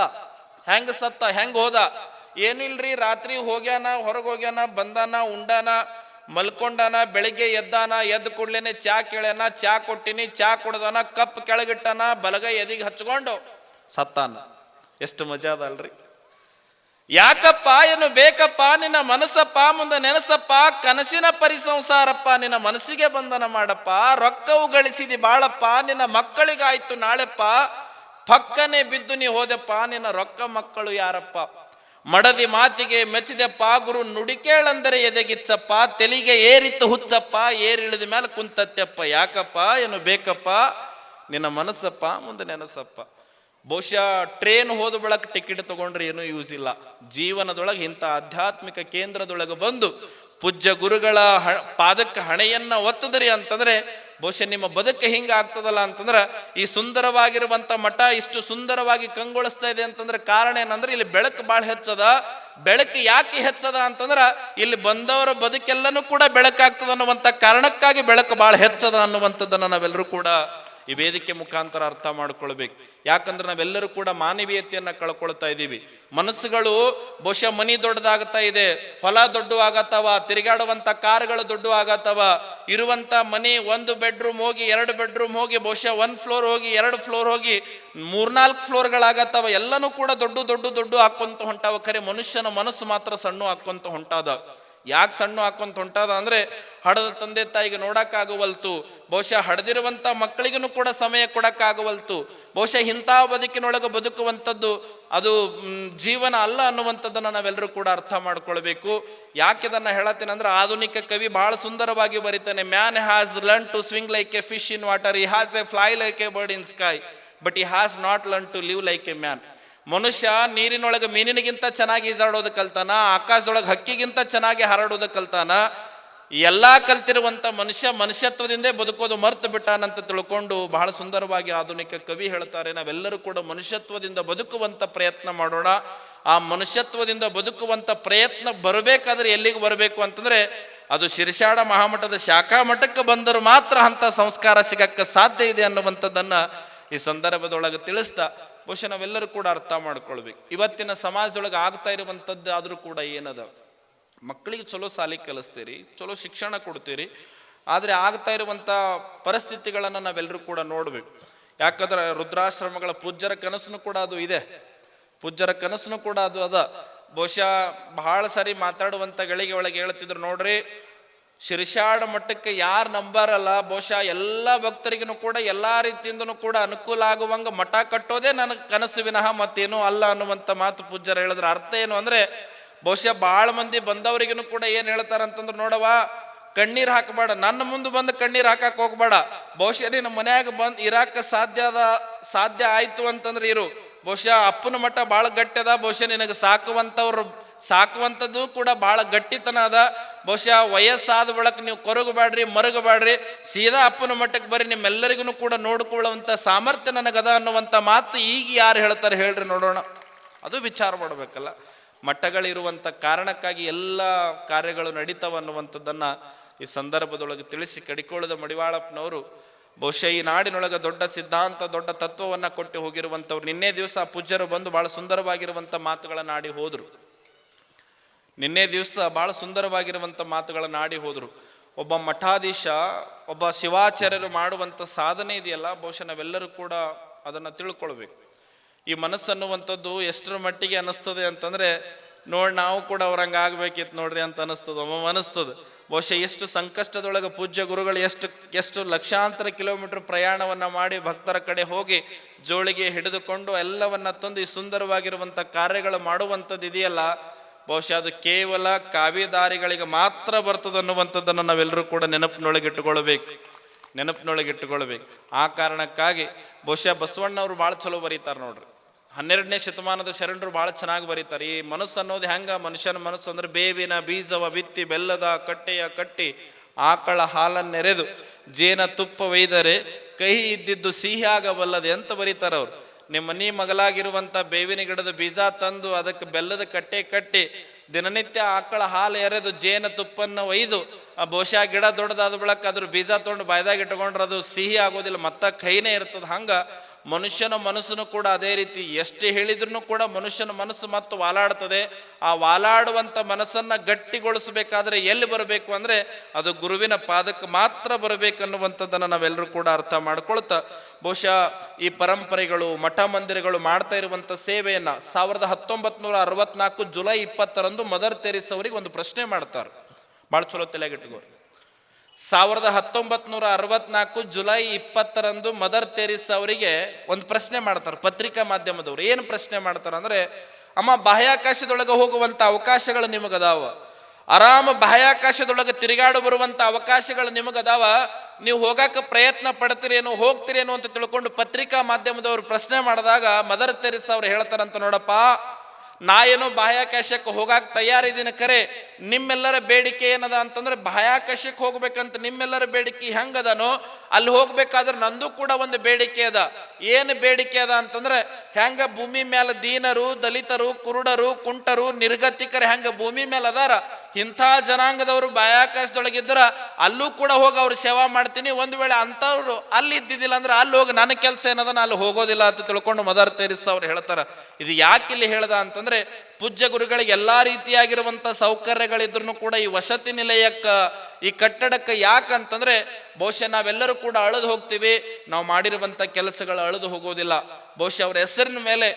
ಹೆಂಗ್ ಸತ್ತ ಹೆಂಗ್ ಹೋದ? ಏನಿಲ್ರಿ, ರಾತ್ರಿ ಹೋಗ್ಯಾನ, ಹೊರಗೆ ಹೋಗ್ಯಾನ, ಬಂದಾನ, ಉಂಡಾನ, ಮಲ್ಕೊಂಡಾನ, ಬೆಳಿಗ್ಗೆ ಎದ್ದಾನ, ಎದ್ದು ಕೂಡ್ಲೇನೆ ಚಾ ಕೇಳ್ಯಾನ, ಚಾ ಕೊಟ್ಟಿನಿ, ಚಾ ಕುಡ್ದಾನ, ಕಪ್ ಕೆಳಗಿಟ್ಟಾನ, ಬಲಗೈ ಎದಿಗೆ ಹಚ್ಕೊಂಡು ಸತ್ತಾನ. ಎಷ್ಟು ಮಜಾ ಅದ ಅಲ್ರಿ ಯಾಕಪ್ಪ, ಏನು ಬೇಕಪ್ಪ, ನಿನ್ನ ಮನಸ್ಸಪ್ಪ, ಮುಂದೆ ನೆನಸಪ್ಪ, ಕನಸಿನ ಪರಿಸಂಸಾರಪ್ಪ, ನಿನ್ನ ಮನಸ್ಸಿಗೆ ಬಂಧನ ಮಾಡಪ್ಪ, ರೊಕ್ಕವು ಗಳಿಸಿದಿ ಬಾಳಪ್ಪ, ನಿನ್ನ ಮಕ್ಕಳಿಗಾಯ್ತು ನಾಳೆಪ್ಪ, ಪಕ್ಕನೆ ಬಿದ್ದು ನೀ ಹೋದೆಪ್ಪ, ನಿನ್ನ ರೊಕ್ಕ ಮಕ್ಕಳು ಯಾರಪ್ಪ? ಮಡದಿ ಮಾತಿಗೆ ಮೆಚ್ಚಿದೆಪ್ಪ, ಗುರು ನುಡಿಕೇಳಂದರೆ ಎದೆಗಿಚ್ಚಪ್ಪ, ತೆಲಿಗೆ ಏರಿತ್ತು ಹುಚ್ಚಪ್ಪ, ಏರಿಳಿದ ಮೇಲೆ ಕುಂತತ್ತೆಪ್ಪ. ಯಾಕಪ್ಪ, ಏನು ಬೇಕಪ್ಪ? ನಿನ್ನ ಮನಸ್ಸಪ್ಪ, ಮುಂದೆ ನೆನಸಪ್ಪ. ಬಹುಶಃ ಟ್ರೇನ್ ಹೋದ ಬಳಕ ಟಿಕೆಟ್ ತಗೊಂಡ್ರೆ ಏನೂ ಯೂಸ್ ಇಲ್ಲ. ಜೀವನದೊಳಗೆ ಇಂಥ ಆಧ್ಯಾತ್ಮಿಕ ಕೇಂದ್ರದೊಳಗೆ ಬಂದು ಪೂಜ್ಯ ಗುರುಗಳ ಹ, ಪಾದಕ್ಕೆ ಹಣೆಯನ್ನು ಒತ್ತದ್ರಿ ಅಂತಂದರೆ ಬಹುಶಃ ನಿಮ್ಮ ಬದುಕ ಹಿಂಗೆ ಆಗ್ತದಲ್ಲ ಅಂತಂದ್ರೆ ಈ ಸುಂದರವಾಗಿರುವಂಥ ಮಠ ಇಷ್ಟು ಸುಂದರವಾಗಿ ಕಂಗೊಳಿಸ್ತಾ ಇದೆ ಅಂತಂದ್ರೆ ಕಾರಣ ಏನಂದ್ರೆ ಇಲ್ಲಿ ಬೆಳಕು ಭಾಳ ಹೆಚ್ಚದ. ಬೆಳಕು ಯಾಕೆ ಹೆಚ್ಚದ ಅಂತಂದ್ರೆ ಇಲ್ಲಿ ಬಂದವರ ಬದುಕೆಲ್ಲನೂ ಕೂಡ ಬೆಳಕಾಗ್ತದ ಅನ್ನುವಂಥ ಕಾರಣಕ್ಕಾಗಿ ಬೆಳಕು ಭಾಳ ಹೆಚ್ಚದ ಅನ್ನುವಂಥದ್ದನ್ನು ನಾವೆಲ್ಲರೂ ಕೂಡ ಈ ವೇದಿಕೆ ಮುಖಾಂತರ ಅರ್ಥ ಮಾಡ್ಕೊಳ್ಬೇಕು. ಯಾಕಂದ್ರೆ ನಾವೆಲ್ಲರೂ ಕೂಡ ಮಾನವೀಯತೆಯನ್ನು ಕಳ್ಕೊಳ್ತಾ ಇದ್ದೀವಿ. ಮನಸ್ಸುಗಳು ಬಹುಶಃ ಮನಿ ದೊಡ್ಡದಾಗ್ತಾ ಇದೆ, ಹೊಲ ದೊಡ್ಡ ಆಗತ್ತವ ತಿರುಗಾಡುವಂಥ ಕಾರ್ಗಳು ದೊಡ್ಡ ಆಗತ್ತವ ಇರುವಂಥ ಮನೆ ಒಂದು ಬೆಡ್ರೂಮ್ ಹೋಗಿ ಎರಡು ಬೆಡ್ರೂಮ್ ಹೋಗಿ ಬಹುಶಃ ಒಂದು ಫ್ಲೋರ್ ಹೋಗಿ ಎರಡು ಫ್ಲೋರ್ ಹೋಗಿ ಮೂರ್ನಾಲ್ಕು ಫ್ಲೋರ್ಗಳಾಗತ್ತವ ಎಲ್ಲನೂ ಕೂಡ ದೊಡ್ಡ ದೊಡ್ಡ ದೊಡ್ಡ ಹಾಕ್ಕೊಂತ ಹೊಂಟಾವ. ಖರೆ ಮನುಷ್ಯನ ಮನಸ್ಸು ಮಾತ್ರ ಸಣ್ಣ ಹಾಕೊಂತ ಹೊಂಟಾದ. ಯಾಕೆ ಸಣ್ಣ ಹಾಕೊಂತ ಹೊಂಟದ ಅಂದ್ರೆ ಹಡದ ತಂದೆ ತಾಯಿಗೆ ನೋಡಕ್ಕಾಗುವಲ್ತು. ಬಹುಶಃ ಹಡದಿರುವಂತ ಮಕ್ಕಳಿಗೂ ಕೂಡ ಸಮಯ ಕೊಡಕ್ಕಾಗುವಲ್ತು. ಬಹುಶಃ ಇಂಥ ಬದುಕಿನೊಳಗೆ ಬದುಕುವಂಥದ್ದು ಅದು ಜೀವನ ಅಲ್ಲ ಅನ್ನುವಂಥದ್ದನ್ನು ನಾವೆಲ್ಲರೂ ಕೂಡ ಅರ್ಥ ಮಾಡ್ಕೊಳ್ಬೇಕು. ಯಾಕೆ ಇದನ್ನು ಹೇಳತ್ತೇನೆ ಅಂದ್ರೆ ಆಧುನಿಕ ಕವಿ ಬಹಳ ಸುಂದರವಾಗಿ ಬರೀತಾನೆ man has learn to swing like a fish in water he has a fly like a bird in sky but he has not learn to live like a man ಮನುಷ್ಯ ನೀರಿನೊಳಗೆ ಮೀನಿನಗಿಂತ ಚೆನ್ನಾಗಿ ಈಜಾಡೋದು ಕಲ್ತಾನ, ಆಕಾಶದೊಳಗೆ ಹಕ್ಕಿಗಿಂತ ಚೆನ್ನಾಗಿ ಹಾರಾಡೋದು ಕಲ್ತಾನ, ಎಲ್ಲ ಕಲ್ತಿರುವಂಥ ಮನುಷ್ಯ ಮನುಷ್ಯತ್ವದಿಂದೇ ಬದುಕೋದು ಮರ್ತು ಬಿಟ್ಟಾನಂತ ತಿಳ್ಕೊಂಡು ಬಹಳ ಸುಂದರವಾಗಿ ಆಧುನಿಕ ಕವಿ ಹೇಳ್ತಾರೆ, ನಾವೆಲ್ಲರೂ ಕೂಡ ಮನುಷ್ಯತ್ವದಿಂದ ಬದುಕುವಂಥ ಪ್ರಯತ್ನ ಮಾಡೋಣ. ಆ ಮನುಷ್ಯತ್ವದಿಂದ ಬದುಕುವಂಥ ಪ್ರಯತ್ನ ಬರಬೇಕಾದ್ರೆ ಎಲ್ಲಿಗೆ ಬರಬೇಕು ಅಂತಂದರೆ, ಅದು ಶಿರ್ಷಾಡ ಮಹಾಮಠದ ಶಾಖಾ ಮಠಕ್ಕೆ ಬಂದರೂ ಮಾತ್ರ ಅಂಥ ಸಂಸ್ಕಾರ ಸಿಗಕ್ಕೆ ಸಾಧ್ಯ ಇದೆ ಅನ್ನುವಂಥದ್ದನ್ನು ಈ ಸಂದರ್ಭದೊಳಗೆ ತಿಳಿಸ್ತಾ ಬಹುಶಃ ನಾವೆಲ್ಲರೂ ಕೂಡ ಅರ್ಥ ಮಾಡ್ಕೊಳ್ಬೇಕು. ಇವತ್ತಿನ ಸಮಾಜದೊಳಗೆ ಆಗ್ತಾ ಇರುವಂಥದ್ದು ಆದರೂ ಕೂಡ ಏನದ? ಮಕ್ಕಳಿಗೆ ಚಲೋ ಸಾಲಿ ಕಲಿಸ್ತೀರಿ, ಚಲೋ ಶಿಕ್ಷಣ ಕೊಡ್ತೀರಿ, ಆದರೆ ಆಗ್ತಾ ಇರುವಂಥ ಪರಿಸ್ಥಿತಿಗಳನ್ನು ನಾವೆಲ್ಲರೂ ಕೂಡ ನೋಡ್ಬೇಕು. ಯಾಕಂದ್ರೆ ರುದ್ರಾಶ್ರಮಗಳ ಪೂಜ್ಯರ ಕನಸನ್ನು ಕೂಡ ಅದು ಇದೆ. ಪೂಜ್ಯರ ಕನಸನ್ನು ಕೂಡ ಅದು ಅದ. ಬಹುಶಃ ಬಹಳ ಸಾರಿ ಮಾತಾಡುವಂಥ ಗಳಿಗೆ ಒಳಗೆ ಹೇಳ್ತಿದ್ರು ನೋಡ್ರಿ ಶಿರ್ಷಾಡ ಮಟ್ಟಕ್ಕೆ ಯಾರು ನಂಬರಲ್ಲ, ಬಹುಶಃ ಎಲ್ಲ ಭಕ್ತರಿಗೂ ಕೂಡ, ಎಲ್ಲ ರೀತಿಯಿಂದನೂ ಕೂಡ ಅನುಕೂಲ ಆಗುವಂಗ ಮಠ ಕಟ್ಟೋದೇ ನನಗೆ ಕನಸು ವಿನಃ ಮತ್ತೇನು ಅಲ್ಲ ಅನ್ನುವಂಥ ಮಾತು ಪೂಜ್ಯರು ಹೇಳಿದ್ರೆ. ಅರ್ಥ ಏನು ಅಂದರೆ, ಬಹುಶಃ ಭಾಳ ಮಂದಿ ಬಂದವರಿಗೂ ಕೂಡ ಏನು ಹೇಳ್ತಾರೆ ಅಂತಂದ್ರೆ ನೋಡವ ಕಣ್ಣೀರು ಹಾಕಬೇಡ, ನನ್ನ ಮುಂದೆ ಬಂದು ಕಣ್ಣೀರು ಹಾಕಕ್ಕೆ ಹೋಗ್ಬೇಡ. ಬಹುಶಃ ನಿನ್ನ ಮನ್ಯಾಗ ಬಂದು ಇರಾಕ ಸಾಧ್ಯ ಅದ, ಸಾಧ್ಯ ಆಯ್ತು ಅಂತಂದ್ರೆ ಇರು. ಬಹುಶಃ ಅಪ್ಪನ ಮಠ ಭಾಳ ಗಟ್ಟಿ ಅದ, ಬಹುಶಃ ನಿನಗೆ ಸಾಕುವಂಥವ್ರು ಸಾಕುವಂಥದ್ದು ಕೂಡ ಭಾಳ ಗಟ್ಟಿತನ ಅದ. ಬಹುಶಃ ವಯಸ್ಸಾದ ಬಳಕ ನೀವು ಕೊರಗಬೇಡ್ರಿ, ಮರಗಬೇಡ್ರಿ, ಸೀದಾ ಅಪ್ಪನ ಮಟ್ಟಕ್ಕೆ ಬರ್ರಿ ನಿಮ್ಮೆಲ್ಲರಿಗೂ ಕೂಡ ನೋಡ್ಕೊಳ್ಳುವಂಥ ಸಾಮರ್ಥ್ಯ ನನಗದ ಅನ್ನುವಂಥ ಮಾತು ಈಗ ಯಾರು ಹೇಳ್ತಾರೆ ಹೇಳ್ರಿ ನೋಡೋಣ. ಅದು ವಿಚಾರ ಮಾಡಬೇಕಲ್ಲ. ಮಠಗಳಿರುವಂಥ ಕಾರಣಕ್ಕಾಗಿ ಎಲ್ಲ ಕಾರ್ಯಗಳು ನಡೀತಾವ ಅನ್ನುವಂಥದ್ದನ್ನು ಈ ಸಂದರ್ಭದೊಳಗೆ ತಿಳಿಸಿ ಕಡಿಕೊಳ್ಳದ ಮಡಿವಾಳಪ್ಪನವರು, ಬಹುಶಃ ಈ ನಾಡಿನೊಳಗೆ ದೊಡ್ಡ ಸಿದ್ಧಾಂತ, ದೊಡ್ಡ ತತ್ವವನ್ನು ಕೊಟ್ಟು ಹೋಗಿರುವಂಥವ್ರು. ನಿನ್ನೆ ದಿವಸ ಪೂಜ್ಯರು ಬಂದು ಭಾಳ ಸುಂದರವಾಗಿರುವಂಥ ಮಾತುಗಳನ್ನು ಆಡಿ ಹೋದ್ರು. ನಿನ್ನೆ ದಿವಸ ಬಹಳ ಸುಂದರವಾಗಿರುವಂಥ ಮಾತುಗಳನ್ನು ಆಡಿ ಹೋದರು. ಒಬ್ಬ ಮಠಾಧೀಶ, ಒಬ್ಬ ಶಿವಾಚಾರ್ಯರು ಮಾಡುವಂಥ ಸಾಧನೆ ಇದೆಯಲ್ಲ, ಬಹುಶಃ ನಾವೆಲ್ಲರೂ ಕೂಡ ಅದನ್ನು ತಿಳ್ಕೊಳ್ಬೇಕು. ಈ ಮನಸ್ಸು ಅನ್ನುವಂಥದ್ದು ಎಷ್ಟರ ಮಟ್ಟಿಗೆ ಅನ್ನಿಸ್ತದೆ ಅಂತಂದರೆ, ನೋಡಿ ನಾವು ಕೂಡ ಅವ್ರಂಗೆ ಆಗ್ಬೇಕಿತ್ತು ನೋಡ್ರಿ ಅಂತ ಅನ್ನಿಸ್ತದೆ ಒಮ್ಮೆ ಅನ್ನಿಸ್ತದೆ. ಬಹುಶಃ ಎಷ್ಟು ಸಂಕಷ್ಟದೊಳಗೆ ಪೂಜ್ಯ ಗುರುಗಳು ಎಷ್ಟು ಎಷ್ಟು ಲಕ್ಷಾಂತರ ಕಿಲೋಮೀಟರ್ ಪ್ರಯಾಣವನ್ನು ಮಾಡಿ ಭಕ್ತರ ಕಡೆ ಹೋಗಿ ಜೋಳಿಗೆ ಹಿಡಿದುಕೊಂಡು ಎಲ್ಲವನ್ನ ತಂದು ಈ ಸುಂದರವಾಗಿರುವಂಥ ಕಾರ್ಯಗಳು ಮಾಡುವಂಥದ್ದು ಇದೆಯಲ್ಲ ಬಹುಶಃ ಅದು ಕೇವಲ ಕಾವ್ಯದಾರಿಗಳಿಗೆ ಮಾತ್ರ ಬರ್ತದೆ ಅನ್ನುವಂಥದ್ದನ್ನು ನಾವೆಲ್ಲರೂ ಕೂಡ ನೆನಪಿನೊಳಗಿಟ್ಟುಕೊಳ್ಬೇಕು ನೆನಪಿನೊಳಗಿಟ್ಟುಕೊಳ್ಬೇಕು ಆ ಕಾರಣಕ್ಕಾಗಿ ಬಹುಶಃ ಬಸವಣ್ಣವರು ಭಾಳ ಚಲೋ ಬರೀತಾರೆ ನೋಡ್ರಿ. ಹನ್ನೆರಡನೇ ಶತಮಾನದ ಶರಣರು ಭಾಳ ಚೆನ್ನಾಗಿ ಬರೀತಾರೆ. ಈ ಮನಸ್ಸು ಅನ್ನೋದು ಹೆಂಗ? ಮನುಷ್ಯನ ಮನಸ್ಸು ಅಂದ್ರೆ ಬೇವಿನ ಬೀಜವ ಬಿತ್ತಿ ಬೆಲ್ಲದ ಕಟ್ಟೆಯ ಕಟ್ಟಿ ಆಕಳ ಹಾಲನ್ನೆರೆದು ಜೇನ ತುಪ್ಪ ಒಯ್ದರೆ ಕಹಿ ಇದ್ದಿದ್ದು ಸಿಹಿ ಆಗಬಲ್ಲದೆ ಅಂತ ಬರೀತಾರೆ ಅವ್ರು. ನಿಮ್ಮ ಮನೆ ಮಗಲಾಗಿರುವಂಥ ಬೇವಿನ ಗಿಡದ ಬೀಜ ತಂದು ಅದಕ್ಕೆ ಬೆಲ್ಲದ ಕಟ್ಟೆ ಕಟ್ಟಿ ದಿನನಿತ್ಯ ಆಕಳ ಹಾಲು ಎರೆದು ಜೇನ ತುಪ್ಪನ್ನು ಒಯ್ದು ಆ ಬಹುಶಃ ಗಿಡ ದೊಡ್ಡದಾದ ಬಳಕ ಅದ್ರ ಬೀಜ ತೊಗೊಂಡು ಬಾಯ್ದಾಗ ಇಟ್ಕೊಂಡ್ರೆ ಅದು ಸಿಹಿ ಆಗೋದಿಲ್ಲ, ಮತ್ತ ಕೈನೇ ಇರ್ತದೆ. ಹಂಗ ಮನುಷ್ಯನ ಮನಸ್ಸನ್ನು ಕೂಡ ಅದೇ ರೀತಿ ಎಷ್ಟು ಹೇಳಿದ್ರೂ ಕೂಡ ಮನುಷ್ಯನ ಮನಸ್ಸು ಮತ್ತು ವಾಲಾಡ್ತದೆ. ಆ ವಾಲಾಡುವಂಥ ಮನಸ್ಸನ್ನು ಗಟ್ಟಿಗೊಳಿಸಬೇಕಾದ್ರೆ ಎಲ್ಲಿ ಬರಬೇಕು ಅಂದರೆ ಅದು ಗುರುವಿನ ಪಾದಕ್ಕೆ ಮಾತ್ರ ಬರಬೇಕನ್ನುವಂಥದ್ದನ್ನು ನಾವೆಲ್ಲರೂ ಕೂಡ ಅರ್ಥ ಮಾಡ್ಕೊಳ್ತಾ, ಬಹುಶಃ ಈ ಪರಂಪರೆಗಳು, ಮಠ ಮಂದಿರಗಳು ಮಾಡ್ತಾ ಇರುವಂಥ ಸೇವೆಯನ್ನು ಸಾವಿರದ ಹತ್ತೊಂಬತ್ತು ನೂರ ಅರವತ್ನಾಲ್ಕು ಜುಲೈ ಇಪ್ಪತ್ತರಂದು ಮದರ್ ತೆರಿಸ್ ಅವರಿಗೆ ಒಂದು ಪ್ರಶ್ನೆ ಮಾಡ್ತಾರೆ. ಭಾಳ ಚಲೋ ತಲೆಗಿಟ್ಕೋರಿ ಸಾವಿರದ ಹತ್ತೊಂಬತ್ ನೂರ ಅರವತ್ನಾಲ್ಕು ಜುಲೈ ಇಪ್ಪತ್ತರಂದು ಮದರ್ ತೆರಿಸ್ ಅವರಿಗೆ ಒಂದು ಪ್ರಶ್ನೆ ಮಾಡ್ತಾರೆ, ಪತ್ರಿಕಾ ಮಾಧ್ಯಮದವರು. ಏನು ಪ್ರಶ್ನೆ ಮಾಡ್ತಾರೆ ಅಂದ್ರೆ, ಅಮ್ಮ, ಬಾಹ್ಯಾಕಾಶದೊಳಗೆ ಹೋಗುವಂತ ಅವಕಾಶಗಳು ನಿಮಗದಾವ? ಆರಾಮ ಬಾಹ್ಯಾಕಾಶದೊಳಗೆ ತಿರುಗಾಡು ಬರುವಂತ ಅವಕಾಶಗಳು ನಿಮಗದಾವ? ನೀವು ಹೋಗಕ್ಕೆ ಪ್ರಯತ್ನ ಪಡ್ತೀರೇನೋ, ಹೋಗ್ತೀರೇನೋ ಅಂತ ತಿಳ್ಕೊಂಡು ಪತ್ರಿಕಾ ಮಾಧ್ಯಮದವರು ಪ್ರಶ್ನೆ ಮಾಡಿದಾಗ ಮದರ್ ತೆರಿಸ್ ಅವ್ರು ಹೇಳ್ತಾರಂತ ನೋಡಪ್ಪ ನಾ ಏನೋ ಬಾಹ್ಯಾಕಾಶಕ್ಕೆ ಹೋಗಾಕ ತಯಾರಿದ್ದೀನಿ ಕರೆ, ನಿಮ್ಮೆಲ್ಲರ ಬೇಡಿಕೆ ಏನದ ಅಂತಂದ್ರೆ ಬಾಹ್ಯಾಕಾಶಕ್ಕೆ ಹೋಗ್ಬೇಕಂತ ನಿಮ್ಮೆಲ್ಲರ ಬೇಡಿಕೆ ಹೆಂಗದನೋ, ಅಲ್ಲಿ ಹೋಗ್ಬೇಕಾದ್ರೆ ನಂದು ಕೂಡ ಒಂದು ಬೇಡಿಕೆ ಅದ. ಏನು ಬೇಡಿಕೆ ಅದ ಅಂತಂದ್ರೆ ಹೆಂಗ ಭೂಮಿ ಮೇಲೆ ದೀನರು, ದಲಿತರು, ಕುರುಡರು, ಕುಂಟರು, ನಿರ್ಗತಿಕರು ಹೆಂಗ ಭೂಮಿ ಮೇಲೆ ಅದಾರ ಇಂಥ ಜನಾಂಗದವರು ಬಾಹ್ಯಾಕಾಶದೊಳಗಿದ್ರ ಅಲ್ಲೂ ಕೂಡ ಹೋಗಿ ಅವ್ರು ಸೇವಾ ಮಾಡ್ತೀನಿ. ಒಂದು ವೇಳೆ ಅಂಥವ್ರು ಅಲ್ಲಿ ಇದ್ದಿದ್ದಿಲ್ಲ ಅಂದ್ರೆ ಅಲ್ಲಿ ಹೋಗಿ ನನ್ನ ಕೆಲಸ ಏನದ ಅಲ್ಲಿ ಹೋಗೋದಿಲ್ಲ ಅಂತ ತಿಳ್ಕೊಂಡು ಮದರ್ ತೆರಿಸ್ ಅವ್ರು ಹೇಳ್ತಾರೆ. ಇದು ಯಾಕೆ ಇಲ್ಲಿ ಹೇಳ್ದ ಅಂತಂದ್ರೆ ಪೂಜ್ಯ ಗುರುಗಳಿಗೆ ಎಲ್ಲಾ ರೀತಿಯಾಗಿರುವಂಥ ಸೌಕರ್ಯಗಳಿದ್ರು ಕೂಡ ಈ ವಸತಿ ನಿಲಯಕ್ಕ ಈ ಕಟ್ಟಡಕ್ಕೆ ಯಾಕಂತಂದ್ರೆ ಬಹುಶಃ ನಾವೆಲ್ಲರೂ ಕೂಡ ಅಳದು ಹೋಗ್ತೀವಿ. ನಾವು ಮಾಡಿರುವಂತ ಕೆಲಸಗಳು ಅಳದು ಹೋಗೋದಿಲ್ಲ. ಬಹುಶಃ ಅವರ ಹೆಸರಿನ ಮೇಲೆ